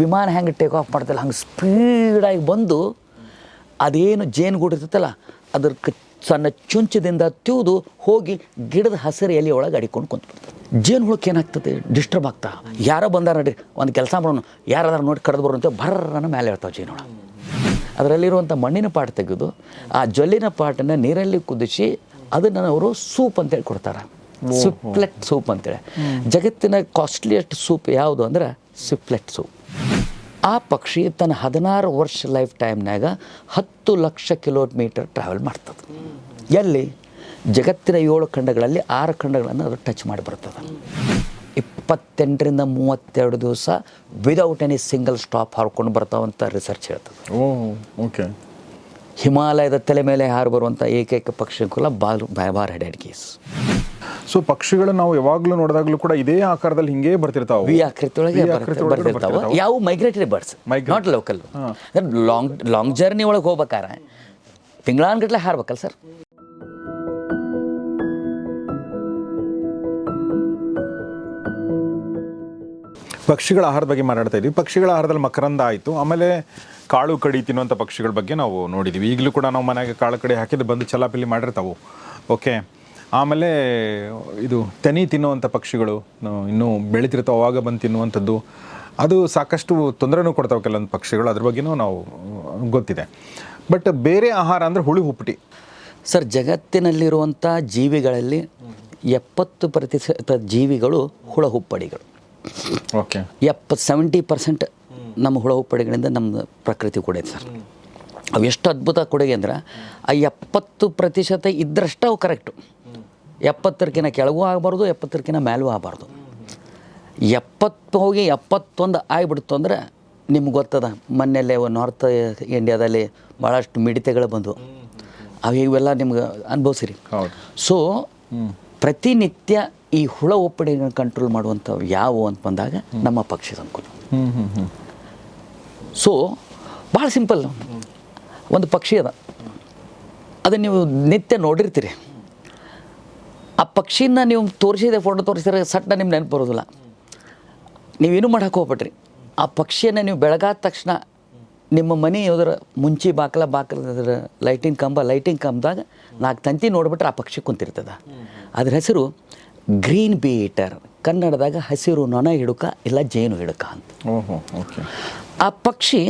ವಿಮಾನ ಹೆಂಗೆ take off ಮಾಡ್ತಲ್ಲ ಹಂಗೆ ಸ್ಪೀಡಾಗಿ ಬಂದು ಅದೇನು ಜೇನು ಇರ್ತೈತಲ್ಲ ಅದ್ರ ಕ ಸಣ್ಣ ಚುಂಚದಿಂದ ತಿವಿದು ಹೋಗಿ ಗಿಡದ ಹಸಿರು ಎಲೆ ಒಳಗೆ ಅಡಿಕೊಂಡು ಕುಂತ್ಬಿಡ್ತದೆ. ಜೇನು ಹುಳಕ್ಕೆ ಏನಾಗ್ತದೆ? ಡಿಸ್ಟರ್ಬ್ ಆಗ್ತಾ. ಯಾರೋ ಬಂದಾರ ನಡ್ರಿ ಒಂದು ಕೆಲಸ ಮಾಡೋಣ. ಯಾರಾದ್ರೂ ನೋಡಿ ಕಡ್ದು ಬರೋಂತ ಬರ್ರನ್ನ ಮೇಲೆ ಇರ್ತಾವೆ ಜೇನು ಹುಳ. ಅದರಲ್ಲಿರುವಂಥ ಮಣ್ಣಿನ ಪಾಟ್ ತೆಗೆದು ಆ ಜೊಲ್ಲಿನ ಪಾಟನ್ನು ನೀರಲ್ಲಿ ಕುದಿಸಿ ಅದನ್ನು ಅವರು ಸೂಪ್ ಅಂತೇಳಿ ಕೊಡ್ತಾರೆ. ಸಿಪ್ಲೆಟ್ ಸೂಪ್ ಅಂತೇಳಿ. ಜಗತ್ತಿನ ಕಾಸ್ಟ್ಲಿಯೆಸ್ಟ್ ಸೂಪ್ ಯಾವುದು ಅಂದ್ರೆ ಸಿಪ್ಲೆಟ್ ಸೂಪ್. ಆ ಪಕ್ಷಿ ತನ್ನ ಹದಿನಾರು ವರ್ಷ ಲೈಫ್ ಟೈಮ್ನಾಗ ಹತ್ತು ಲಕ್ಷ ಕಿಲೋಮೀಟರ್ ಟ್ರಾವೆಲ್ ಮಾಡ್ತದೆ. ಎಲ್ಲಿ? ಜಗತ್ತಿನ ಏಳು ಖಂಡಗಳಲ್ಲಿ ಆರು ಖಂಡಗಳನ್ನು ಅದು ಟಚ್ ಮಾಡಿ ಬರ್ತದೆ. ಇಪ್ಪತ್ತೆಂಟರಿಂದ ಮೂವತ್ತೆರಡು ದಿವಸ ವಿದೌಟ್ ಎನಿ ಸಿಂಗಲ್ ಸ್ಟಾಪ್ ಹಾರ್ಕೊಂಡು ಬರ್ತಾವಂಥ ರಿಸರ್ಚ್ ಹೇಳ್ತದೆ. ಓಕೆ. ಹಿಮಾಲಯದ ತಲೆ ಮೇಲೆ ಹಾರು ಬರುವಂಥ ಏಕೈಕ ಪಕ್ಷಿ ಕುಲ ಬಾಲ್ ಬಾರ್ ಹೆಡ್ ಕೇಸ್ ಸೊ ಪಕ್ಷಿಗಳು ನಾವು ಯಾವಾಗಲೂ ನೋಡಿದಾಗಲೂ ಕೂಡ ಇದೇ ಆಕಾರದಲ್ಲಿ ಹಿಂಗೇ ಬರ್ತಿರ್ತಾವೆ. ವಿ ಆಕೃತಿಯೊಳಗೆ ಬರ್ತಿರ್ತಾವೆ. ಯಾವ migratory birds not local long long journey ಒಳಗೆ ಹೋಗ್ಬೇಕಾರೆ? ತಿಂಗಳಾನ್ಗಟ್ಲೆ ಹಾರ್ಬೇಕಲ್ಲ ಸರ್ ಪಕ್ಷಿಗಳ ಆಹಾರದ ಬಗ್ಗೆ ಮಾತಾಡ್ತಾ ಇದ್ವಿ. ಪಕ್ಷಿಗಳ ಆಹಾರದಲ್ಲಿ ಮಕರಂದ ಆಯಿತು. ಆಮೇಲೆ ಕಾಳು ಕಡಿ ತಿನ್ನುವಂಥ ಪಕ್ಷಿಗಳ ಬಗ್ಗೆ ನಾವು ನೋಡಿದ್ದೀವಿ ಈಗಲೂ ಕೂಡ ನಾವು ಮನೆಗೆ ಕಾಳು ಕಡಿ ಹಾಕಿದ್ರೆ ಬಂದು ಚಲಾಪಿಲಿ ಮಾಡಿರ್ತಾವೆ. ಓಕೆ ಆಮೇಲೆ ಇದು ತೆನಿ ತಿನ್ನುವಂಥ ಪಕ್ಷಿಗಳು ನಾವು ಇನ್ನೂ ಬೆಳೀತಿರ್ತಾವೆ ಅವಾಗ ಬಂದು ತಿನ್ನುವಂಥದ್ದು. ಅದು ಸಾಕಷ್ಟು ತೊಂದರೆನೂ ಕೊಡ್ತಾವೆ ಕೆಲವೊಂದು ಪಕ್ಷಿಗಳು ಅದ್ರ ಬಗ್ಗೆನೂ ನಾವು ಗೊತ್ತಿದೆ. ಬಟ್ ಬೇರೆ ಆಹಾರ ಅಂದರೆ ಹುಳಿ ಹುಪ್ಪಟಿ ಸರ್ ಜಗತ್ತಿನಲ್ಲಿರುವಂಥ ಜೀವಿಗಳಲ್ಲಿ ಎಪ್ಪತ್ತು ಪ್ರತಿಶತ ಜೀವಿಗಳು ಹುಳ ಹುಪ್ಪಡಿಗಳು. ಓಕೆ ಎಪ್ಪತ್ತು ಸೆವೆಂಟಿ ಪರ್ಸೆಂಟ್ ನಮ್ಮ ಹುಳ ಹುಪ್ಪಡಿಗಳಿಂದ ನಮ್ಮ ಪ್ರಕೃತಿ ಕೊಡೈತೆ ಸರ್. ಅವು ಎಷ್ಟು ಅದ್ಭುತ ಕೊಡುಗೆ ಅಂದ್ರೆ ಆ ಎಪ್ಪತ್ತು ಪ್ರತಿಶತ ಇದ್ದರಷ್ಟು ಅವು ಕರೆಕ್ಟು ಎಪ್ಪತ್ತರಕಿನ ಕೆಳಗೂ ಆಗಬಾರ್ದು ಎಪ್ಪತ್ತರಕ್ಕಿಂತ ಮೇಲೂ ಆಗಬಾರ್ದು. ಎಪ್ಪತ್ತು ಹೋಗಿ ಎಪ್ಪತ್ತೊಂದು ಆಗಿಬಿಡ್ತು ಅಂದ್ರೆ ನಿಮ್ಗೆ ಗೊತ್ತದ ಮೊನ್ನೆಲ್ಲೇ ನಾರ್ತ್ ಇಂಡಿಯಾದಲ್ಲಿ ಭಾಳಷ್ಟು ಮಿಡಿತೆಗಳು ಬಂದವು. ಅವು ಇವೆಲ್ಲ ನಿಮ್ಗೆ ಅನುಭವಿಸಿರಿ. ಸೊ ಪ್ರತಿನಿತ್ಯ ಈ ಹುಳ ಒಪ್ಪಡಿಗಳನ್ನ ಕಂಟ್ರೋಲ್ ಮಾಡುವಂಥವು ಯಾವುವು ಅಂತ ಬಂದಾಗ ನಮ್ಮ ಪಕ್ಷಿ ಸಂಕುಲ ಸೊ ಭಾಳ ಸಿಂಪಲ್ ಒಂದು ಪಕ್ಷಿ ಅದ. ಅದನ್ನು ನೀವು ನಿತ್ಯ ನೋಡಿರ್ತೀರಿ. ಆ ಪಕ್ಷಿನ ನೀವು ತೋರಿಸಿದೆ ಫೋಟೋ ತೋರಿಸಿದ್ರೆ ಸಟ್ಟ ನಿಮ್ಗೆ ನೆನಪು ಬರೋದಿಲ್ಲ. ನೀವೇನು ಮಾಡಕ್ಕೆ ಹೋಗ್ಬಿಟ್ರಿ ಆ ಪಕ್ಷಿಯನ್ನು ನೀವು ಬೆಳಗಾದ ತಕ್ಷಣ ನಿಮ್ಮ ಮನೆ ಯಾವ್ದಾರ ಮುಂಚಿ ಬಾಕಲ ಬಾಕಲ ಲೈಟಿಂಗ್ ಕಂಬ ಲೈಟಿಂಗ್ ಕಂಬದಾಗ ನಾಲ್ಕು ತಂತಿ ನೋಡಿಬಿಟ್ರೆ ಆ ಪಕ್ಷಿ ಕುಂತಿರ್ತದೆ. ಅದ್ರ ಹೆಸರು ಗ್ರೀನ್ ಬೀಟರ್ ಕನ್ನಡದಾಗ ಹಸಿರು ನೊಣ ಹಿಡುಕ ಇಲ್ಲ ಜೇನು ಹಿಡುಕ ಅಂತ. ಆ ಪಕ್ಷಿ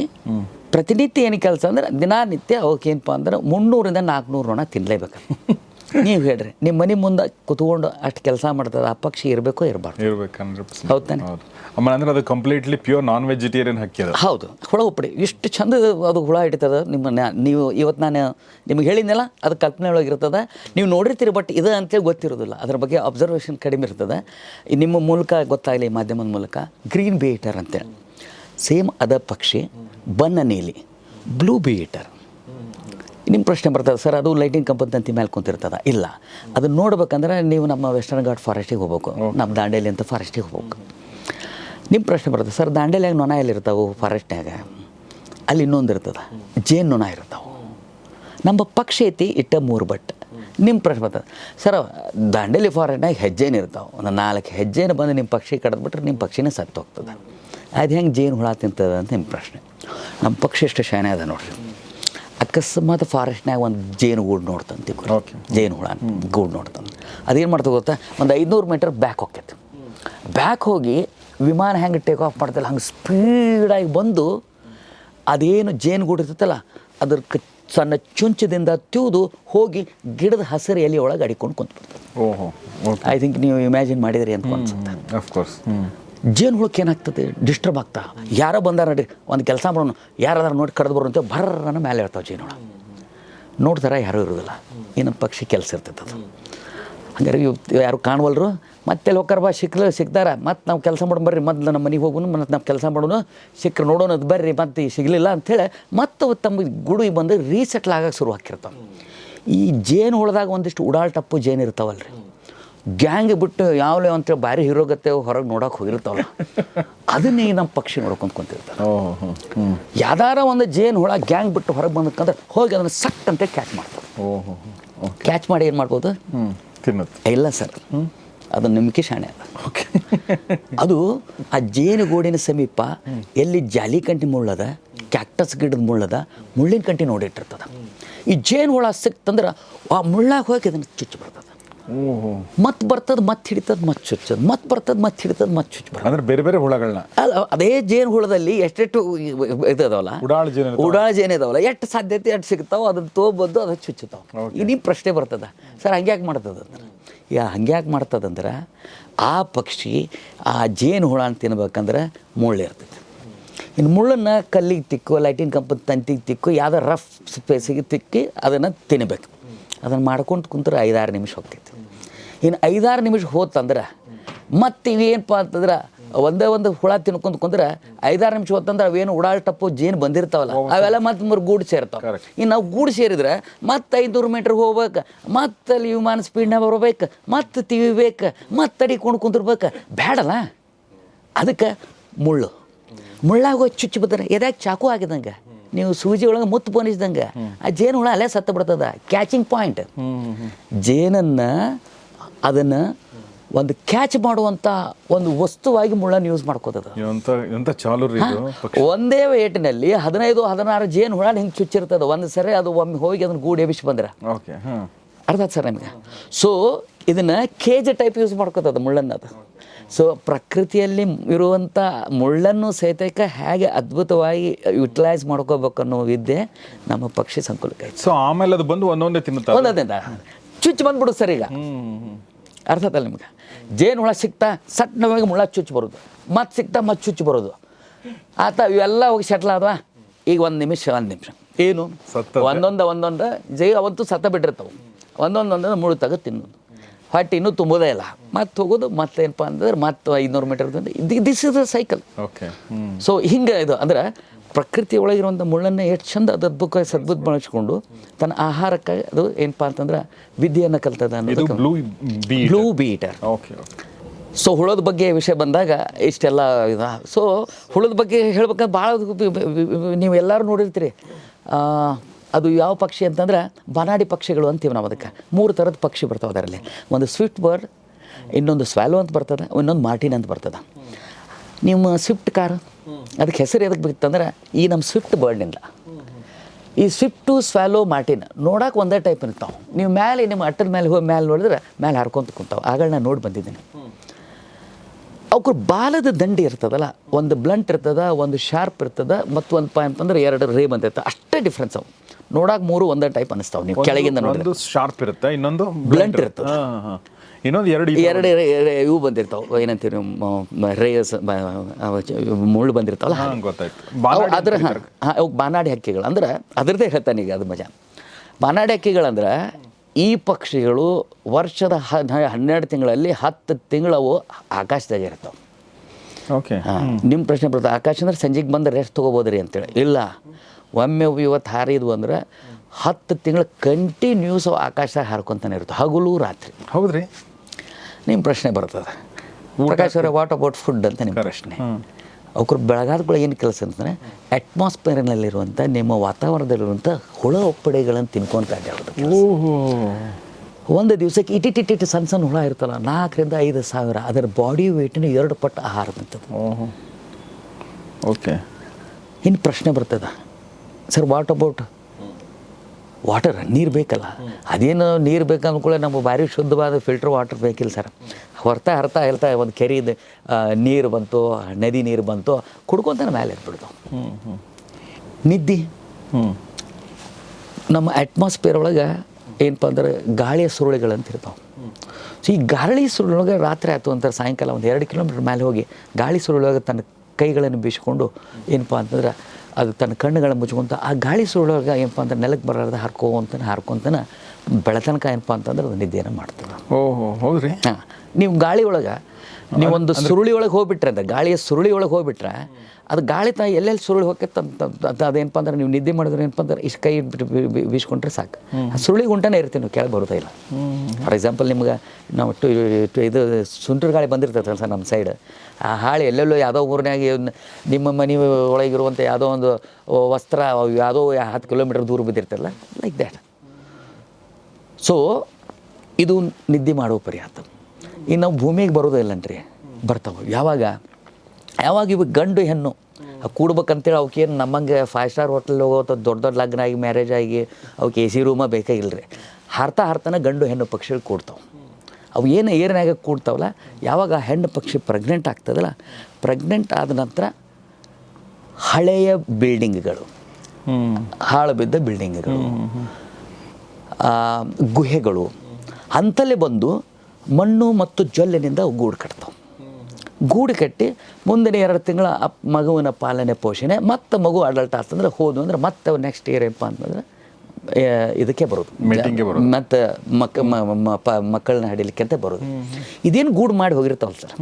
ಪ್ರತಿನಿತ್ಯ ಏನು ಕೆಲಸ ಅಂದ್ರೆ ದಿನನಿತ್ಯ ಅವಕ್ಕೇನಪ್ಪ ಅಂದ್ರೆ ಮುನ್ನೂರಿಂದ ನಾಲ್ಕುನೂರು ನೊಣ ತಿನ್ನಲೇಬೇಕು ನೀವು ಹೇಳ್ರಿ. ನಿಮ್ಮ ಮನೆ ಮುಂದೆ ಕುತ್ಕೊಂಡು ಅಷ್ಟು ಕೆಲಸ ಮಾಡ್ತದೆ ಆ ಪಕ್ಷಿ ಇರಬೇಕು ಇರಬಾರ್ದು? ಇರ್ಬೇಕು ಹಂಡ್ರೆಡ್ ಪರ್ಸೆಂಟ್ ತಾನೆ? ಹೌದು. ಆಮೇಲೆ ಅಂದ್ರೆ ಅದು ಕಂಪ್ಲೀಟ್ಲಿ ಪ್ಯೂರ್ ನಾನ್ ವೆಜಿಟೇರಿಯನ್ ಹಕ್ಕಿ ಅದು. ಹೌದು. ಹುಳ ಉಪ್ಪಡಿ. ಇಷ್ಟು ಚಂದ ಅದು ಹುಳ ಹಿಡಿತದ. ನಿಮ್ಮ ನ್ಯಾ- ನೀವು ಇವತ್ತು ನಾನು ನಿಮ್ಗೆ ಹೇಳಿದ್ನಲ್ಲ ಅದು ಕಲ್ಪನೆ ಒಳಗೆ ಇರ್ತದೆ. ನೀವು ನೋಡಿರ್ತೀರಿ ಬಟ್ ಇದು ಅಂತೇಳಿ ಗೊತ್ತಿರೋದಿಲ್ಲ. ಅದ್ರ ಬಗ್ಗೆ ಅಬ್ಸರ್ವೇಷನ್ ಕಡಿಮೆ ಇರ್ತದೆ. ಈ ನಿಮ್ಮ ಮೂಲಕ ಗೊತ್ತಾಗಲಿ ಮಾಧ್ಯಮದ ಮೂಲಕ ಗ್ರೀನ್ ಬೇಟರ್ ಅಂತೇಳಿ. ಸೇಮ್ ಅದ ಪಕ್ಷಿ ಬನ್ನ ನೀಲಿ ಬ್ಲೂ ಬೀಟರ್ ನಿಮ್ಮ ಪ್ರಶ್ನೆ ಬರ್ತದೆ ಸರ್ ಅದು ಲೈಟಿಂಗ್ ಕಂಪನಿ ಮೇಲೆ ಕುಂತಿರ್ತದೆ? ಇಲ್ಲ. ಅದನ್ನ ನೋಡ್ಬೇಕಂದ್ರೆ ನೀವು ನಮ್ಮ ವೆಸ್ಟರ್ನ್ ಘಾಟ್ ಫಾರೆಸ್ಟಿಗೆ ಹೋಗ್ಬೇಕು. ನಮ್ಮ ದಾಂಡೇಲಿ ಅಂತ ಫಾರೆಸ್ಟಿಗೆ ಹೋಗ್ಬೇಕು. ನಿಮ್ಮ ಪ್ರಶ್ನೆ ಬರ್ತದೆ ಸರ್ ದಾಂಡೇಲಿಯಾಗ ನೊಣ ಎಲ್ಲಿರ್ತಾವೆ? ಫಾರೆಸ್ಟ್ನಾಗ ಅಲ್ಲಿ ಇನ್ನೊಂದು ಇರ್ತದೆ. ಜೇನು ನೊಣ ಇರ್ತಾವೆ. ನಮ್ಮ ಪಕ್ಷಿ ಐತಿ ಇಟ್ಟ ಮೂರು ಬಟ್. ನಿಮ್ಮ ಪ್ರಶ್ನೆ ಬರ್ತದೆ ಸರ್ ದಾಂಡೇಲಿ ಫಾರೆಸ್ಟ್ನಾಗ ಹೆಜ್ಜೆನ ಇರ್ತಾವೆ. ಒಂದು ನಾಲ್ಕು ಹೆಜ್ಜೆನ ಬಂದು ನಿಮ್ಮ ಪಕ್ಷಿ ಕಡ್ದ್ಬಿಟ್ರೆ ನಿಮ್ಮ ಪಕ್ಷಿನೇ ಸತ್ತು ಹೋಗ್ತದೆ ಅದು ಹೆಂಗೆ ಜೇನು ಹುಳ ತಿಂತದ ಅಂತ ನಿಮ್ಮ ಪ್ರಶ್ನೆ. ನಮ್ಮ ಪಕ್ಷಿ ಎಷ್ಟು ಶಾನೆ ಅದ ನೋಡ್ರಿ. ಅಕಸ್ಮಾತ್ ಫಾರೆಸ್ಟ್ನಾಗ ಒಂದು ಜೇನು ಗೂಡು ನೋಡ್ತಂತ. ಜೇನು ಹುಳ ಗೂಡು ನೋಡ್ತಾನೆ ಅದೇನು ಮಾಡ್ತಾ ಗೊತ್ತಾ? ಒಂದು ಐದುನೂರು ಮೀಟರ್ ಬ್ಯಾಕ್ ಹೋಗ್ತೈತೆ. ಬ್ಯಾಕ್ ಹೋಗಿ ವಿಮಾನ ಹೆಂಗೆ ಟೇಕ್ ಆಫ್ ಮಾಡ್ತಲ್ಲ ಹಂಗೆ ಸ್ಪೀಡಾಗಿ ಬಂದು ಅದೇನು ಜೇನು ಗೂಡು ಇರ್ತೈತಲ್ಲ ಅದ್ರ ಸಣ್ಣ ಚುಂಚದಿಂದ ತಿವಿದು ಹೋಗಿ ಗಿಡದ ಹಸಿರು ಎಲೆ ಒಳಗೆ ಅಡಿಕೊಂಡು ಕುಂತ್ಬಿಡ್ತದೆ ಐ ಥಿಂಕ್ ನೀವು ಇಮ್ಯಾಜಿನ್ ಮಾಡಿದ್ರಿ ಅಂತ ಅನ್ಸುತ್ತೆ. ಜೇನು ಹುಳಕ್ಕೆ ಏನಾಗ್ತದೆ? ಡಿಸ್ಟರ್ಬ್ ಆಗ್ತಾ. ಯಾರೋ ಬಂದಾರ ನೋಡಿ, ಒಂದು ಕೆಲಸ ಮಾಡೋಣ ಯಾರಾದ್ರೂ ನೋಡಿ ಕಡ್ದು ಬರೋಂತ ಬರ್ರನ್ನ ಮೇಲೆ ಇರ್ತಾವೆ ಜೇನು ಹುಳ. ನೋಡ್ತಾರ ಯಾರೂ ಇರೋದಿಲ್ಲ. ಏನು ಪಕ್ಷಿ ಕೆಲಸ ಇರ್ತೈತೆ ಅದು. ಹಂಗಾರೆ ಯಾರು ಕಾಣುವಲ್ರು ಮತ್ತೆ ಹೋಗ್ತಾರ ಬಾ ಸಿಕ್ಕ ಸಿಗ್ತಾರ ಮತ್ತೆ ನಾವು ಕೆಲಸ ಮಾಡೋಣ ಬರ್ರಿ, ಮೊದ್ಲು ನಮ್ಮ ಮನೆಗೆ ಹೋಗೋಣ ಮತ್ತು ನಾವು ಕೆಲಸ ಮಾಡೋಣ ಸಿಕ್ಕರು ನೋಡೋಣ ಅದು ಬರ್ರಿ, ಮತ್ತೆ ಸಿಗಲಿಲ್ಲ ಅಂಥೇಳಿ ಮತ್ತೆ ತಮ್ಮ ಗುಡಿ ಬಂದು ರೀಸೆಟ್ಲ್ ಆಗಕ್ಕೆ ಶುರು ಹಾಕಿರ್ತಾವೆ. ಈ ಜೇನು ಹುಳದಾಗ ಒಂದಿಷ್ಟು ಉಡಾಳ್ ಟಪ್ಪು ಜೇನು ಇರ್ತಾವಲ್ರಿ. ಗ್ಯಾಂಗ್ ಬಿಟ್ಟು ಯಾವಲೇ ಅಂತ ಭಾರಿ ಹೀರೋಗತ್ತೆ ಹೊರಗೆ ನೋಡಕ್ಕೆ ಹೋಗಿರ್ತಾವಲ್ಲ ಅದನ್ನೇ ನಮ್ಮ ಪಕ್ಷಿ ನೋಡ್ಕೊಂಡು ಕುಂತಿರ್ತಾರೆ. ಯಾವ್ದಾರ ಒಂದು ಜೇನು ಹುಳ ಗ್ಯಾಂಗ್ ಬಿಟ್ಟು ಹೊರಗೆ ಬಂದಕ್ಕಂದ್ರೆ ಹೋಗಿ ಅದನ್ನು ಸಟ್ ಅಂತ ಕ್ಯಾಚ್ ಮಾಡ್ತಾರೆ. ಕ್ಯಾಚ್ ಮಾಡಿ ಏನು ಮಾಡ್ಬೋದು? ಇಲ್ಲ ಸರ್. ಅದು ನಂಬಿಕೆ ಶಾಣೆ ಅದ ಓಕೆ ಅದು ಆ ಜೇನುಗೂಡಿನ ಸಮೀಪ ಎಲ್ಲಿ ಜಾಲಿ ಕಂಟಿ ಮುಳ್ಳದ ಕ್ಯಾಕ್ಟಸ್ ಗಿಡದ ಮುಳ್ಳದ ಮುಳ್ಳಿನ ಕಂಟಿ ನೋಡಿಟ್ಟಿರ್ತದ. ಈ ಜೇನು ಹುಳ ಸಿಕ್ತಂದ್ರೆ ಆ ಮುಳ್ಳಾಗ ಹೋಗಿ ಅದನ್ನು ಚುಚ್ಚಿ ಬರ್ತದೆ ಮತ್ತೆ ಬರ್ತದ ಮತ್ತೆ ಹಿಡಿತದ ಮತ್ತೆ ಚುಚ್ಚದ ಮತ್ತೆ ಬರ್ತದ ಮತ್ತೆ ಹಿಡಿತದ ಮತ್ತೆ ಚುಚ್ಚ ಬರ್ತದೆ. ಅಂದ್ರೆ ಬೇರೆ ಬೇರೆ ಹುಳಗಳನ್ನ ಅಲ್ಲ ಅದೇ ಜೇನು ಹುಳದಲ್ಲಿ ಎಷ್ಟೆಷ್ಟು ಇದಾವಲ್ಲ? ಉಡಾಳ ಜೇನು. ಉಡಾಳ ಜೇನು ಇದಾವಲ್ಲ ಎಷ್ಟು ಸಾಧ್ಯತೆ ಎಷ್ಟು ಸಿಗ್ತಾವ ಅದನ್ನ ತೋಬದ್ದು ಅದು ಚುಚ್ಚುತ್ತಾವ. ಇನ್ನೀ ಪ್ರಶ್ನೆ ಬರ್ತದ ಸರ್ ಹಂಗ್ಯಾಕೆ ಮಾಡ್ತದ ಯಾ ಹಂಗ್ಯಾಕೆ ಮಾಡ್ತದಂದ್ರೆ ಆ ಪಕ್ಷಿ ಆ ಜೇನು ಹುಳ ಅಂತ ತಿನ್ಬೇಕಂದ್ರೆ ಮುಳ್ಳು ಇರ್ತೈತೆ. ಇನ್ನು ಮುಳ್ಳನ್ನು ಕಲ್ಲಿಗೆ ತಿಕ್ಕು ಲೈಟಿನ್ ಕಂಪದ ತಂತಿಗೆ ತಿಕ್ಕು ಯಾವುದೋ ರಫ್ ಸ್ಪೇಸಿಗೆ ತಿಕ್ಕಿ ಅದನ್ನು ತಿನ್ಬೇಕು. ಅದನ್ನು ಮಾಡ್ಕೊಂಡು ಕುಂತ್ರೆ ಐದಾರು ನಿಮಿಷ ಹೋಗ್ತೈತಿ. ಇನ್ನು ಐದಾರು ನಿಮಿಷ ಹೋತಂದ್ರೆ ಮತ್ತೆ ಇವೇನಪ್ಪ ಅಂತಂದ್ರೆ ಒಂದೇ ಒಂದು ಹುಳ ತಿನ್ಕೊಂತ ಕುಂದ್ರೆ ಐದಾರು ನಿಮಿಷ ಹೋತಂದ್ರೆ ಅವೇನು ಉಡಾಳ್ ಟಪ್ಪು ಜೇನು ಬಂದಿರ್ತಾವಲ್ಲ ಅವೆಲ್ಲ ಮತ್ತೆ ಮೂರು ಗೂಡು ಸೇರ್ತಾವೆ. ಇನ್ನು ನಾವು ಗೂಡು ಸೇರಿದ್ರೆ ಮತ್ತೆ ಐದುನೂರು ಮೀಟ್ರ್ ಹೋಗ್ಬೇಕು ಮತ್ತೆ ಅಲ್ಲಿ ವಿಮಾನ ಸ್ಪೀಡ್ನಾಗ ಬರ್ಬೇಕು ಮತ್ತೆ ತಿವಿಬೇಕು ಮತ್ತೆ ಅಡಿಕೊಂಡು ಕುಂದಿರ್ಬೇಕು. ಬೇಡಲ್ಲ ಅದಕ್ಕೆ ಮುಳ್ಳು. ಮುಳ್ಳಾಗ ಚುಚ್ಚಿ ಬಿಡ್ತಾರೆ ಎದ್ಯಾಗ ಚಾಕು ಆಗಿದಂಗೆ ನೀವು ಸೂಜಿ ಒಳಗೆ ಮುತ್ತು ಬೋನಿಸ್ದಂಗೆ ಆ ಜೇನು ಹುಳ ಅಲ್ಲೇ ಸತ್ತು ಬಿಡ್ತದ. ಕ್ಯಾಚಿಂಗ್ ಪಾಯಿಂಟ್ ಜೇನನ್ನು ಅದನ್ನು ಒಂದು ಕ್ಯಾಚ್ ಮಾಡುವಂಥ ಒಂದು ವಸ್ತುವಾಗಿ ಮುಳ್ಳನ್ನು ಯೂಸ್ ಮಾಡ್ಕೋತದ. ಒಂದೇ ಏಟಿನಲ್ಲಿ ಹದಿನೈದು ಹದಿನಾರು ಜೇನು ಹುಳ ಹಿಂಗೆ ಚುಚ್ಚಿರ್ತದೆ. ಒಂದು ಸರಿ ಅದು ಒಮ್ಮೆ ಹೋಗಿ ಅದನ್ನು ಗೂಡು ಎಬಿಸಿ ಬಂದ್ರೆ. ಅರ್ಥ ಸರ್ ನಮಗೆ? ಸೊ ಇದನ್ನು ಕೇಜ್ ಟೈಪ್ ಯೂಸ್ ಮಾಡ್ಕೋತದ ಮುಳ್ಳನ್ನು ಅದು. ಸೊ ಪ್ರಕೃತಿಯಲ್ಲಿ ಇರುವಂಥ ಮುಳ್ಳನ್ನು ಸಹಿತಕ್ಕೆ ಹೇಗೆ ಅದ್ಭುತವಾಗಿ ಯುಟಿಲೈಸ್ ಮಾಡ್ಕೋಬೇಕು ಅನ್ನೋ ವಿದ್ಯೆ ನಮ್ಮ ಪಕ್ಷಿ ಸಂಕುಲಕ್ಕೆ ಸೊ ಆಮೇಲೆ ಅದು ಬಂದು ಒಂದೊಂದೇ ತಿನ್ನುತ್ತಾ ಒಂದೊಂದೇ ಚುಚ್ಚು ಬಂದ್ಬಿಡು ಸರ್ ಈಗ. ಅರ್ಥ ನಿಮ್ಗೆ. ಜೇನು ಹುಳ ಸಿಕ್ತಾ ಸಣ್ಣವಾಗಿ ಮುಳ್ಳ ಚುಚ್ಚು ಬರೋದು. ಮತ್ತೆ ಸಿಕ್ತಾ ಮತ್ತೆ ಚುಚ್ಚು ಬರೋದು. ಆತ ಇವೆಲ್ಲ ಹೋಗಿ ಸೆಟ್ಲ್ ಆದ್ವಾ? ಈಗ ಒಂದು ನಿಮಿಷ ಒಂದು ನಿಮಿಷ. ಏನು? ಸತ್ತ ಒಂದೊಂದು ಒಂದೊಂದು ಜೈ ಅವಂತೂ ಸತ್ತ ಬಿಟ್ಟಿರ್ತಾವೆ. ಒಂದೊಂದು ಒಂದೊಂದು ಮುಳು ತೆಗೆದು ತಿನ್ನೋದು. ಹೊಟ್ಟೆ ಇನ್ನೂ ತುಂಬೋದೇ ಇಲ್ಲ. ಮತ್ತೆ ಹೋಗೋದು ಮತ್ತೆ ಏನಪ್ಪ ಅಂತಂದ್ರೆ ಮತ್ತೆ ಐದುನೂರು metre this is a cycle okay so ಹಿಂಗೆ ಇದು. ಅಂದ್ರೆ ಪ್ರಕೃತಿ ಒಳಗಿರುವಂಥ ಮುಳ್ಳನ್ನು ಎಷ್ಟು ಚಂದ ಅದು ಅದ್ಭುತ ಸದ್ಭುತ ಬಳಸ್ಕೊಂಡು ತನ್ನ ಆಹಾರಕ್ಕೆ ಅದು ಏನಪ್ಪ ಅಂತಂದ್ರೆ ವಿದ್ಯೆಯನ್ನು ಕಲ್ತದ ಅನ್ನೋದು ಬ್ಲೂ ಬೀಟರ್ ಓಕೆ ಸೊ ಹುಳದ ಬಗ್ಗೆ ವಿಷಯ ಬಂದಾಗ ಇಷ್ಟೆಲ್ಲ ಇದು. ಸೊ ಹುಳದ ಬಗ್ಗೆ ಹೇಳ್ಬೇಕಾದ್ರೆ ಭಾಳ ನೀವು ಎಲ್ಲರೂ ನೋಡಿರ್ತೀರಿ. ಅದು ಯಾವ ಪಕ್ಷಿ ಅಂತಂದ್ರೆ ಬನಾಡಿ ಪಕ್ಷಿಗಳು ಅಂತೀವಿ ನಾವು ಅದಕ್ಕೆ. ಮೂರು ಥರದ ಪಕ್ಷಿ ಬರ್ತಾವೆ ಅದರಲ್ಲಿ. ಒಂದು ಸ್ವಿಫ್ಟ್ ಬರ್ಡ್ ಇನ್ನೊಂದು ಸ್ವ್ಯಾಲೋ ಅಂತ ಬರ್ತದೆ ಇನ್ನೊಂದು ಮಾರ್ಟಿನ್ ಅಂತ ಬರ್ತದೆ. ನಿಮ್ಮ ಸ್ವಿಫ್ಟ್ ಕಾರ್? ಅದಕ್ಕೆ ಹೆಸರು ಎದಕ್ಕೆ ಬೇಕಿತ್ತಂದ್ರೆ ಈ ನಮ್ಮ ಸ್ವಿಫ್ಟ್ ಬರ್ಡ್ನಿಂದ. ಈ ಸ್ವಿಫ್ಟು ಸ್ವ್ಯಾಲೋ ಮಾರ್ಟಿನ್ ನೋಡೋಕೆ ಒಂದೇ ಟೈಪ್ ಇರ್ತಾವೆ ನೀವು ಮೇಲೆ ನಿಮ್ಮ ಅಟ್ಟದ ಮೇಲೆ ಹೋಗಿ ಮೇಲೆ ನೋಡಿದ್ರೆ ಮೇಲೆ ಹರ್ಕೊಂತ ಕುಂತಾವೆ. ಆಗಳ ನಾನು ನೋಡಿ ಬಂದಿದ್ದೀನಿ. ಅವ್ರ ಬಾಲದ ದಂಡಿ ಇರ್ತದಲ್ಲ ಒಂದು ಬ್ಲಂಟ್ ಇರ್ತದ ಒಂದು ಶಾರ್ಪ್ ಇರ್ತದ ಮತ್ತು ಒಂದು ಪಾಯಿಂಟ್ ಅಂತಂದ್ರೆ ಎರಡು ರೇ ಬಂದಿರ್ತದೆ. ಅಷ್ಟೇ ಡಿಫ್ರೆನ್ಸ್ ಅವು. ನೋಡಕ್ಕೆ ಮೂರು ಒಂದೇ ಟೈಪ್ ಅನಿಸ್ತಾವೆ ನೀವು ಕೆಳಗಿಂದ ನೋಡಿ ಶಾರ್ಪ್ ಇರುತ್ತೆ ಇನ್ನೊಂದು ಬ್ಲಂಟ್ ಇರ್ತದೆ. ಇನ್ನೊಂದು ಎರಡು. ಎರಡು ಎರೆ- ಎರೆ- ಇವು ಬಂದಿರ್ತಾವೆ. ಏನಂತೀವಿ ರೇಯಸ್ ಮುಳ್ಳು ಬಂದಿರ್ತಾವಲ್ಲ. ಗೊತ್ತಾಯ್ತು. ಅದ್ರ ಹಾಂ ಅವು ಬಾನಾಡಿ ಹಕ್ಕಿಗಳು. ಅಂದ್ರೆ ಅದ್ರದ್ದೇ ಹೇಳ್ತಾನೆ ಈಗ ಅದು ಮಜಾ. ಬಾನಾಡಿ ಹಕ್ಕಿಗಳಂದ್ರೆ ಈ ಪಕ್ಷಿಗಳು ವರ್ಷದ ಹನ್ನೆರಡು ತಿಂಗಳಲ್ಲಿ ಹತ್ತು ತಿಂಗಳವು ಆಕಾಶದಾಗ ಇರ್ತಾವೆ. ಓಕೆ. ನಿಮ್ಮ ಪ್ರಶ್ನೆ ಬರ್ತದೆ. ಆಕಾಶ ಅಂದ್ರೆ ಸಂಜೆಗೆ ಬಂದು ರೆಸ್ಟ್ ತೊಗೋಬೋದ್ರಿ ಅಂತೇಳಿ. ಇಲ್ಲ ಒಮ್ಮೆ ಇವತ್ತು ಹಾರಿದ್ವು ಅಂದ್ರೆ ಹತ್ತು ತಿಂಗಳು ಕಂಟಿನ್ಯೂಸ್ ಆಕಾಶದಾಗ ಹಾರ್ಕೊತಾನೆ ಇರುತ್ತೆ. ಹಗಲು ರಾತ್ರಿ. ಹೌದ್ರಿ? ನಿಮ್ಮ ಪ್ರಶ್ನೆ ಬರ್ತದೆ. ಪ್ರಕಾಶ್ ಅವರೇ ವಾಟ್ ಅಬೌಟ್ ಫುಡ್ ಅಂತ ನಿಮ್ಮ ಪ್ರಶ್ನೆ. ಅವ್ರ ಬೆಳಗಾದಗಳು ಏನು ಕೆಲಸ ಅಂತಂದರೆ ಅಟ್ಮಾಸ್ಫಿಯರ್ನಲ್ಲಿರುವಂಥ ನಿಮ್ಮ ವಾತಾವರಣದಲ್ಲಿರುವಂಥ ಹುಳ ಒಪ್ಪಡೆಗಳನ್ನು ತಿನ್ಕೊಂತ ಒಂದು ದಿವಸಕ್ಕೆ ಇಟಿಟಿಟಿ ಸಣ್ಣ ಸಣ್ಣ ಹುಳ ಇರ್ತಲ್ಲ ನಾಲ್ಕರಿಂದ ಐದು ಸಾವಿರ ಅದರ ಬಾಡಿ ವೇಟಿನ ಎರಡು ಪಟ್ಟು ಆಹಾರ ತಿಂತದೆ. ಓಕೆ. ಇನ್ನು ಪ್ರಶ್ನೆ ಬರ್ತದೆ. ಸರ್ ವಾಟ್ ಅಬೌಟ್ ವಾಟರ್ ನೀರು ಬೇಕಲ್ಲ. ಅದೇನು ನೀರು ಬೇಕಂದ್ಕೊಳ್ಳೆ ನಮಗೆ ಭಾರಿ ಶುದ್ಧವಾದ ಫಿಲ್ಟರ್ ವಾಟರ್ ಬೇಕಿಲ್ಲ ಸರ್ ಹೊರ್ತಾ ಹರ್ತಾ ಇರ್ತಾ ಒಂದು ಕೆರೆದು ನೀರು ಬಂತು, ನದಿ ನೀರು ಬಂತು ಕುಡ್ಕೊತಾನೆ ಮೇಲೆ ಇರ್ಬಿಡ್ತು ನಿದ್ದೆ. ನಮ್ಮ ಅಟ್ಮಾಸ್ಫಿಯರ್ ಒಳಗೆ ಏನಪ್ಪ ಅಂದ್ರೆ ಗಾಳಿಯ ಸುರುಳಿಗಳಂತ ಇರ್ತಾವೆ. ಸೊ ಈ ಗಾಳಿ ಸುರುಳೊಳಗೆ ರಾತ್ರಿ ಆಯಿತು ಅಂತಾರೆ, ಸಾಯಂಕಾಲ ಒಂದು ಎರಡು ಕಿಲೋಮೀಟ್ರ್ ಮೇಲೆ ಹೋಗಿ ಗಾಳಿ ಸುರುಳೊಳಗೆ ತನ್ನ ಕೈಗಳನ್ನು ಬೀಸ್ಕೊಂಡು ಏನಪ್ಪ ಅಂತಂದ್ರೆ ಅದು ತನ್ನ ಕಣ್ಣುಗಳ ಮುಚ್ಕೊಂತ ಆ ಗಾಳಿ ಸುಳ್ಳೋರ್ಗ ಏನಪ್ಪ ಅಂದ್ರೆ ನೆಲಕ್ಕೆ ಬರೋದ ಹಾರ್ಕೊಂತಾನೆ ಹಾರ್ಕೊಂತಾನೆ ಬೆಳತನಕ ಏನಪ್ಪ ಅಂತಂದ್ರೆ ಅದು ನಿದ್ದೆಯನ್ನು ಮಾಡ್ತದೆ. ಓಹೋ ಹೌದ್ರಿ? ಹಾಂ. ನೀವು ಗಾಳಿ ಒಳಗೆ ನೀವು ಒಂದು ಸುರುಳಿ ಒಳಗೆ ಹೋಗ್ಬಿಟ್ರೆ ಅಂದ್ರೆ ಗಾಳಿಯ ಸುರುಳಿ ಒಳಗೆ ಹೋಗ್ಬಿಟ್ರೆ ಅದು ಗಾಳಿ ತಾ ಎಲ್ಲೆಲ್ಲಿ ಸುರುಳಿ ಹೋಗತ್ತೆ ಅಂತ ಅದೇನಪ್ಪ ಅಂದ್ರೆ ನೀವು ನಿದ್ದೆ ಮಾಡಿದ್ರೆ ಏನಪ್ಪ ಅಂದ್ರೆ ಇಷ್ಟು ಕೈ ಬೀಸ್ಕೊಂಡ್ರೆ ಸಾಕು. ಆ ಸುರುಳಿ ಗುಂಟನೇ ಇರ್ತೀವಿ ನೀವು ಕೆಳಗೆ ಬರೋದೇ ಇಲ್ಲ. ಫಾರ್ ಎಕ್ಸಾಂಪಲ್ ನಿಮ್ಗೆ ನಾವು ಟು ಟು ಇದು ಸುಂಟರ್ ಗಾಳಿ ಬಂದಿರ್ತೈತೆ ಸರ್ ನಮ್ಮ ಸೈಡ್ ಆ ಹಾಳಿ ಎಲ್ಲೆಲ್ಲೋ ಯಾವುದೋ ಊರಿನಾಗ ನಿಮ್ಮ ಮನೆ ಒಳಗಿರುವಂಥ ಯಾವುದೋ ಒಂದು ವಸ್ತ್ರ ಯಾವುದೋ ಹತ್ತು ಕಿಲೋಮೀಟರ್ ದೂರ ಬಿದ್ದಿರ್ತಲ್ಲ ಲೈಕ್ ದ್ಯಾಟ್ ಸೊ ಇದು ನಿದ್ದೆ ಮಾಡೋ ಪರ್ಯಾತ ಇನ್ನು ನಾವು ಭೂಮಿಗೆ ಬರೋದೇ ಇಲ್ಲನ್ರಿ ಬರ್ತಾವೆ. ಯಾವಾಗ? ಯಾವಾಗ ಇವಾಗ ಗಂಡು ಹೆಣ್ಣು? ಕೂಡ್ಬೇಕಂತೇಳಿ ಅವಕ್ಕೇನು ನಮ್ಮಂಗೆ ಫೈವ್ ಸ್ಟಾರ್ ಹೋಟೆಲ್ ಹೋಗೋ ಅಥವಾ ದೊಡ್ಡ ದೊಡ್ಡ ಲಗ್ನ ಆಗಿ ಮ್ಯಾರೇಜ್ ಆಗಿ ಅವಕ್ಕೆ ಎ ಸಿ ರೂಮ ಬೇಕಾಗಿಲ್ಲ ರೀ ಹಾರ್ತಾ ಹಾರ್ತಾನ ಗಂಡು ಹೆಣ್ಣು ಪಕ್ಷಿಗಳು ಕೂಡ್ತಾವೆ. ಅವು ಏನು ಏರಿನಾಗ ಕೂಡ್ತಾವಲ್ಲ, ಯಾವಾಗ ಹೆಣ್ಣು ಪಕ್ಷಿ ಪ್ರೆಗ್ನೆಂಟ್ ಆಗ್ತದಲ್ಲ ಪ್ರೆಗ್ನೆಂಟ್ ಆದ ನಂತರ ಹಳೆಯ ಬಿಲ್ಡಿಂಗ್ಗಳು ಹಾಳು ಬಿದ್ದ ಬಿಲ್ಡಿಂಗ್ಗಳು ಗುಹೆಗಳು ಅಂತಲೇ ಬಂದು ಮಣ್ಣು ಮತ್ತು ಜೊಲ್ಲಿನಿಂದ ಗೂಡು ಕಟ್ತಾವೆ. ಗೂಡು ಕಟ್ಟಿ ಮುಂದಿನ ಎರಡು ತಿಂಗಳ ಅಪ್ ಮಗುವಿನ ಪಾಲನೆ ಪೋಷಣೆ ಮತ್ತೆ ಮಗು ಅಡಲ್ಟ್ ಆತಂದ್ರೆ ಹೋದು ಅಂದ್ರೆ ಮತ್ತೆ ನೆಕ್ಸ್ಟ್ ಇಯರ್ ಏನಪ್ಪ ಅಂತಂದ್ರೆ ಇದಕ್ಕೆ ಬರೋದು. ಮತ್ತು ಮಕ್ಕ ಮಕ್ಕಳನ್ನ ಹಡಿಲಿಕ್ಕೆ ಅಂತ ಬರೋದು ಇದೇನು ಗೂಡು ಮಾಡಿ ಹೋಗಿರ್ತಾವಲ್ಲ ಸರ್?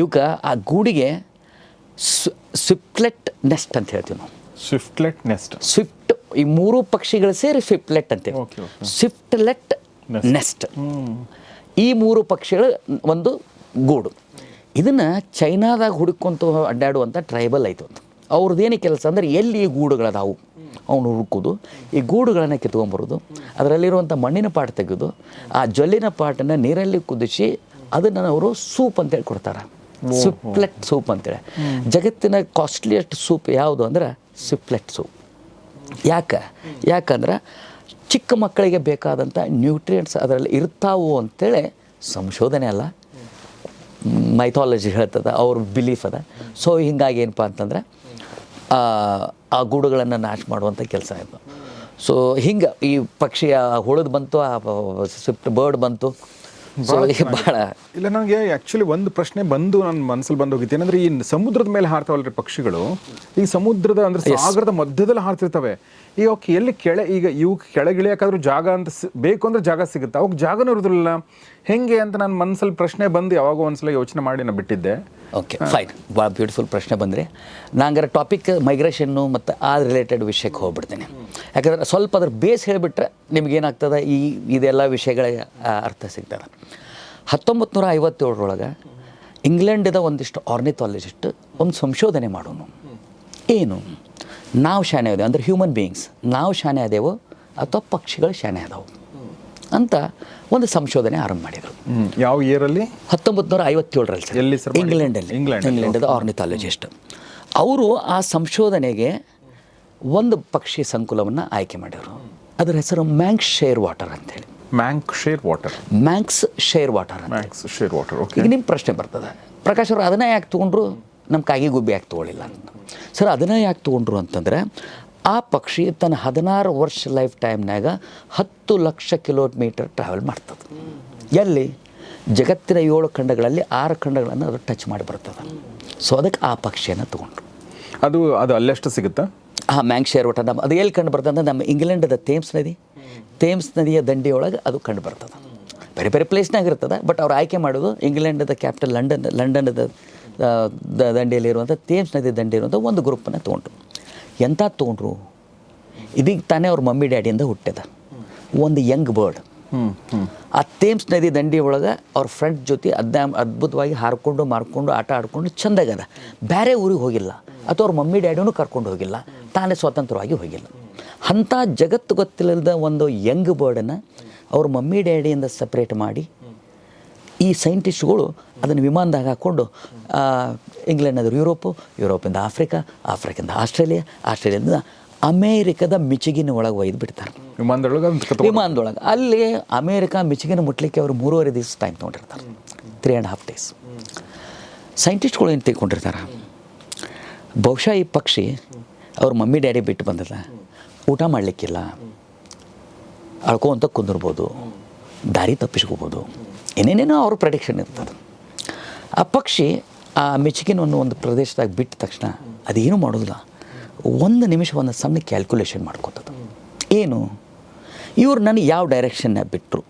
ಇವಕ್ಕೆ ಆ ಗೂಡಿಗೆ ಸ್ವಿಫ್ಟ್ಲೆಟ್ ನೆಸ್ಟ್ ಅಂತ ಹೇಳ್ತೀವಿ ನಾವು. ಸ್ವಿಫ್ಟ್ಲೆಟ್ ನೆಸ್ಟ್. ಸ್ವಿಫ್ಟ್ ಈ ಮೂರು ಪಕ್ಷಿಗಳು ಸೇರಿ ಸ್ವಿಫ್ಟ್ಲೆಟ್ okay. ಸ್ವಿಫ್ಟ್ಲೆಟ್ ನೆಸ್ಟ್. ಈ ಮೂರು ಪಕ್ಷಗಳು ಒಂದು ಗೂಡು. ಇದನ್ನು ಚೈನಾದಾಗ ಹುಡುಕೊಂತ ಅಡ್ಡಾಡುವಂಥ ಟ್ರೈಬಲ್ ಆಯ್ತು ಅಂತ. ಅವ್ರದ್ದೇನು ಕೆಲಸ ಅಂದರೆ ಎಲ್ಲಿ ಈ ಗೂಡುಗಳದಾವು? ಅವನು ಹುಡುಕೋದು. ಈ ಗೂಡುಗಳನ್ನು ಕಿತ್ಕೊಂಬರೋದು. ಅದರಲ್ಲಿರುವಂಥ ಮಣ್ಣಿನ ಪಾಟ್ ತೆಗೆದು ಆ ಜೊಲ್ಲಿನ ಪಾಟನ್ನು ನೀರಲ್ಲಿ ಕುದಿಸಿ ಅದನ್ನು ಅವರು ಸೂಪ್ ಅಂತೇಳಿ ಕೊಡ್ತಾರೆ. ಸಿಪ್ಲೆಟ್ ಸೂಪ್ ಅಂತೇಳಿ ಜಗತ್ತಿನ ಕಾಸ್ಟ್ಲಿಯೆಸ್ಟ್ ಸೂಪ್ ಯಾವುದು ಅಂದ್ರೆ ಸಿಪ್ಲೆಟ್ ಸೂಪ್. ಯಾಕೆ? ಯಾಕಂದ್ರೆ ಚಿಕ್ಕ ಮಕ್ಕಳಿಗೆ ಬೇಕಾದಂಥ ನ್ಯೂಟ್ರಿಯೆಂಟ್ಸ್ ಅದರಲ್ಲಿ ಇರ್ತಾವು ಅಂತೇಳಿ ಸಂಶೋಧನೆ ಅಲ್ಲ. ಮೈಥಾಲಜಿ ಹೇಳ್ತದ ಅವ್ರ ಬಿಲೀಫ್ ಅದ. ಸೊ ಹಿಂಗಾಗಿ ಏನಪ್ಪ ಅಂತಂದ್ರೆ ಆ, ಗೂಡುಗಳನ್ನು ನಾಶ ಮಾಡುವಂಥ ಕೆಲಸ ಆಯಿತು. ಸೊ ಹಿಂಗೆ ಈ ಪಕ್ಷಿ ಹುಳದ್ ಬಂತು ಆ ಸ್ವಿಫ್ಟ್ ಬರ್ಡ್ ಬಂತು. ಸೊ ಭಾಳ ಇಲ್ಲ ನನಗೆ ಆ್ಯಕ್ಚುಲಿ ಒಂದು ಪ್ರಶ್ನೆ ಬಂದು ನನ್ನ ಮನಸ್ಸಲ್ಲಿ ಬಂದು ಹೋಗಿತ್ತು ಏನಂದ್ರೆ ಈ ಸಮುದ್ರದ ಮೇಲೆ ಹಾರ್ತಾವಲ್ರಿ ಪಕ್ಷಿಗಳು? ಈ ಸಮುದ್ರದ ಅಂದ್ರೆ ಸಾಗರದ ಮಧ್ಯದಲ್ಲಿ ಹಾರ್ತಿರ್ತವೆ. ಈಗ ಅವಕ್ಕೆ ಎಲ್ಲಿ ಕೆಳೆ ಈಗ ಇವಕ್ಕೆ ಕೆಳಗಿಳಿಯೋಕ್ಕಾದ್ರೂ ಜಾಗ ಅಂತ ಬೇಕು ಅಂದ್ರೆ ಜಾಗ ಸಿಗುತ್ತೆ. ಅವಕ್ಕೆ ಜಾಗನೂ ಇರೋದಿಲ್ಲ ಹೆಂಗೆ ಅಂತ ನನ್ನ ಮನಸ್ಸಲ್ಲಿ ಪ್ರಶ್ನೆ ಬಂದು ಯಾವಾಗೋ ಒಂದ್ಸಲ ಯೋಚನೆ ಮಾಡಿ ನಾನು ಬಿಟ್ಟಿದ್ದೆ. ಓಕೆ ಫೈನ್ ಭಾಳ ಬ್ಯೂಟಿಫುಲ್ ಪ್ರಶ್ನೆ ಬಂದರೆ ನಾಂಗರ ಟಾಪಿಕ್ ಮೈಗ್ರೇಷನ್ನು ಮತ್ತು ಆ ರಿಲೇಟೆಡ್ ವಿಷಯಕ್ಕೆ ಹೋಗ್ಬಿಡ್ತೀನಿ. ಯಾಕಂದ್ರೆ ಸ್ವಲ್ಪ ಅದ್ರ ಬೇಸ್ ಹೇಳಿಬಿಟ್ರೆ ನಿಮಗೇನಾಗ್ತದೆ ಈ, ಇದೆಲ್ಲ ವಿಷಯಗಳ ಅರ್ಥ ಸಿಗ್ತದೆ. ಹತ್ತೊಂಬತ್ತು ನೂರ ಐವತ್ತೇಳರೊಳಗೆ ಇಂಗ್ಲೆಂಡಿದ ಒಂದಿಷ್ಟು ಆರ್ನಿಥಾಲಜಿಸ್ಟ್ ಒಂದು ಸಂಶೋಧನೆ ಮಾಡೋನು. ಏನು? ನಾವು ಶಾನೆ ಅದೇವು ಅಂದರೆ ಹ್ಯೂಮನ್ ಬೀಯಿಂಗ್ಸ್ ನಾವು ಶಾನೆ ಅದೇವು ಅಥವಾ ಪಕ್ಷಿಗಳು ಶಾನೆ ಅದಾವು ಅಂತ ಒಂದು ಸಂಶೋಧನೆ ಆರಂಭ ಮಾಡಿದರು. ಯಾವ ಇಯರಲ್ಲಿ ಹತ್ತೊಂಬತ್ತು ನೂರ ಐವತ್ತೇಳರಲ್ಲಿ ಸರ್ ಎಲ್ಲಿ ಸರ್? ಇಂಗ್ಲೆಂಡಲ್ಲಿ. ಇಂಗ್ಲೆಂಡ್. ಇಂಗ್ಲೆಂಡದ ಆರ್ನಿಥಾಲಜಿಸ್ಟ್ ಅವರು ಆ ಸಂಶೋಧನೆಗೆ ಒಂದು ಪಕ್ಷಿ ಸಂಕುಲವನ್ನು ಆಯ್ಕೆ ಮಾಡಿದರು. ಅದರ ಹೆಸರು ಮ್ಯಾಂಕ್ಸ್ ಶೇರ್ ವಾಟರ್ ಅಂತೇಳಿ. Manx shearwater. Manx shearwater Manx shearwater okay. ಈಗ ನಿಮ್ಮ ಪ್ರಶ್ನೆ ಬರ್ತದೆ. ಪ್ರಕಾಶ್ ಅವರು ಅದನ್ನೇ ಯಾಕೆ ತೊಗೊಂಡ್ರು? ನಮ್ಮ ಕಾಗಿ ಗುಬ್ಬಿ ಯಾಕೆ ತೊಗೊಳಿಲ್ಲ ಅಂತ. ಸರ್ ಅದನ್ನೇ ಯಾಕೆ ತೊಗೊಂಡ್ರು ಅಂತಂದರೆ ಆ ಪಕ್ಷಿ ತನ್ನ ಹದಿನಾರು ವರ್ಷ ಲೈಫ್ ಟೈಮ್ನಾಗ ಹತ್ತು ಲಕ್ಷ ಕಿಲೋಮೀಟರ್ ಟ್ರಾವೆಲ್ ಮಾಡ್ತದೆ. ಎಲ್ಲಿ? ಜಗತ್ತಿನ ಏಳು ಖಂಡಗಳಲ್ಲಿ ಆರು ಖಂಡಗಳನ್ನು ಅದು ಟಚ್ ಮಾಡಿ ಬರ್ತದೆ. ಸೊ ಅದಕ್ಕೆ ಆ ಪಕ್ಷಿಯನ್ನು ತೊಗೊಂಡ್ರು. ಅದು ಅದು ಅಲ್ಲೆಷ್ಟು ಸಿಗುತ್ತಾ? ಆ ಮ್ಯಾಂಗ್ ಶೇರ್ ಒಟ್ಟ ನಮ್ಮ ಅದು ಎಲ್ಲಿ ಕಂಡು ಬರ್ತದೆ ಅಂದ್ರೆ ನಮ್ಮ ಇಂಗ್ಲೆಂಡದ ಥೇಮ್ಸ್ ನದಿ. ಥೇಮ್ಸ್ ನದಿಯ ದಂಡೆಯೊಳಗೆ ಅದು ಕಂಡು ಬರ್ತದೆ. ಬೇರೆ ಬೇರೆ ಪ್ಲೇಸ್ನಾಗ ಇರ್ತದೆ ಬಟ್ ಅವ್ರು ಆಯ್ಕೆ ಮಾಡೋದು ಇಂಗ್ಲೆಂಡದ ಕ್ಯಾಪಿಟಲ್ ಲಂಡನ್ ಲಂಡನದ ದಂಡೆಯಲ್ಲಿರುವಂಥ ತೇಮ್ಸ್ ನದಿ ದಂಡೆ ಇರುವಂಥ ಒಂದು ಗ್ರೂಪನ್ನು ತೊಗೊಂಡ್ರು. ಎಂಥ ತೊಗೊಂಡ್ರು? ಇದೀಗ ತಾನೇ ಅವ್ರ ಮಮ್ಮಿ ಡ್ಯಾಡಿಯಿಂದ ಹುಟ್ಟಿದ. ಒಂದು ಯಂಗ್ ಬರ್ಡ್. ಆ ತೇಮ್ಸ್ ನದಿ ದಂಡಿ ಒಳಗೆ ಅವ್ರ ಫ್ರೆಂಡ್ ಜೊತೆ ಅದ್ನ ಅದ್ಭುತವಾಗಿ ಹಾರ್ಕೊಂಡು ಮಾರ್ಕೊಂಡು ಆಟ ಆಡ್ಕೊಂಡು ಚಂದಾಗದ ಬೇರೆ ಊರಿಗೆ ಹೋಗಿಲ್ಲ. ಅಥವಾ ಅವ್ರ ಮಮ್ಮಿ ಡ್ಯಾಡಿನೂ ಕರ್ಕೊಂಡು ಹೋಗಿಲ್ಲ. ತಾನೇ ಸ್ವತಂತ್ರವಾಗಿ ಹೋಗಿಲ್ಲ. ಅಂಥ ಜಗತ್ತು ಗೊತ್ತಿಲ್ಲದ ಒಂದು ಯಂಗ್ ಬರ್ಡನ್ನು ಅವ್ರ ಮಮ್ಮಿ ಡ್ಯಾಡಿಯಿಂದ ಸಪ್ರೇಟ್ ಮಾಡಿ ಈ ಸೈಂಟಿಸ್ಟ್ಗಳು ಅದನ್ನು ವಿಮಾನದಾಗ ಹಾಕ್ಕೊಂಡು ಇಂಗ್ಲೆಂಡ್ ಇಂಗ್ಲೆಂಡ್ನದು ಯುರೋಪು ಯುರೋಪಿಂದ ಆಫ್ರಿಕಾ ಆಫ್ರಿಕಿಂದ ಆಸ್ಟ್ರೇಲಿಯಾ ಆಸ್ಟ್ರೇಲಿಯಾದಿಂದ ಅಮೇರಿಕದ ಮಿಚಿಗಿನ ಒಳಗೆ ಒಯ್ದು ಬಿಡ್ತಾರೆ. ವಿಮಾನದೊಳಗೆ ವಿಮಾನದೊಳಗೆ. ಅಲ್ಲಿ ಅಮೇರಿಕ ಮಿಚಿಗಿನ ಮುಟ್ಲಿಕ್ಕೆ ಅವರು ಮೂರುವರೆ ದಿವಸ ಟೈಮ್ ತೊಗೊಂಡಿರ್ತಾರೆ. ತ್ರೀ ಆ್ಯಂಡ್ ಹಾಫ್ ಡೇಸ್ ಸೈಂಟಿಸ್ಟ್ಗಳು ಏನು ತಿಳ್ಕೊಂಡಿರ್ತಾರೆ? ಬಹುಶಃ ಈ ಪಕ್ಷಿ ಅವ್ರ ಮಮ್ಮಿ ಡ್ಯಾಡಿ ಬಿಟ್ಟು ಬಂದಿಲ್ಲ ಊಟ ಮಾಡಲಿಕ್ಕಿಲ್ಲ. ಅಳ್ಕೊಂತ ಕುಂದಿರ್ಬೋದು. ದಾರಿ ತಪ್ಪಿಸ್ಕೋಬೋದು. ಏನೇನೇನೋ ಅವ್ರ ಪ್ರೊಡಿಕ್ಷನ್ ಇರ್ತದೆ. ಆ ಪಕ್ಷಿ ಆ ಮಿಚಿಗಿನ ಒಂದು ಒಂದು ಪ್ರದೇಶದಾಗ ಬಿಟ್ಟ ತಕ್ಷಣ ಅದೇನು ಮಾಡೋದಿಲ್ಲ. ಒಂದು ನಿಮಿಷ ಒಂದು ಸಣ್ಣ ಕ್ಯಾಲ್ಕುಲೇಷನ್ ಮಾಡ್ಕೋತದ. ಏನು? ಇವ್ರು ನನಗೆ ಯಾವ ಡೈರೆಕ್ಷನ್ನ ಬಿಟ್ಟರು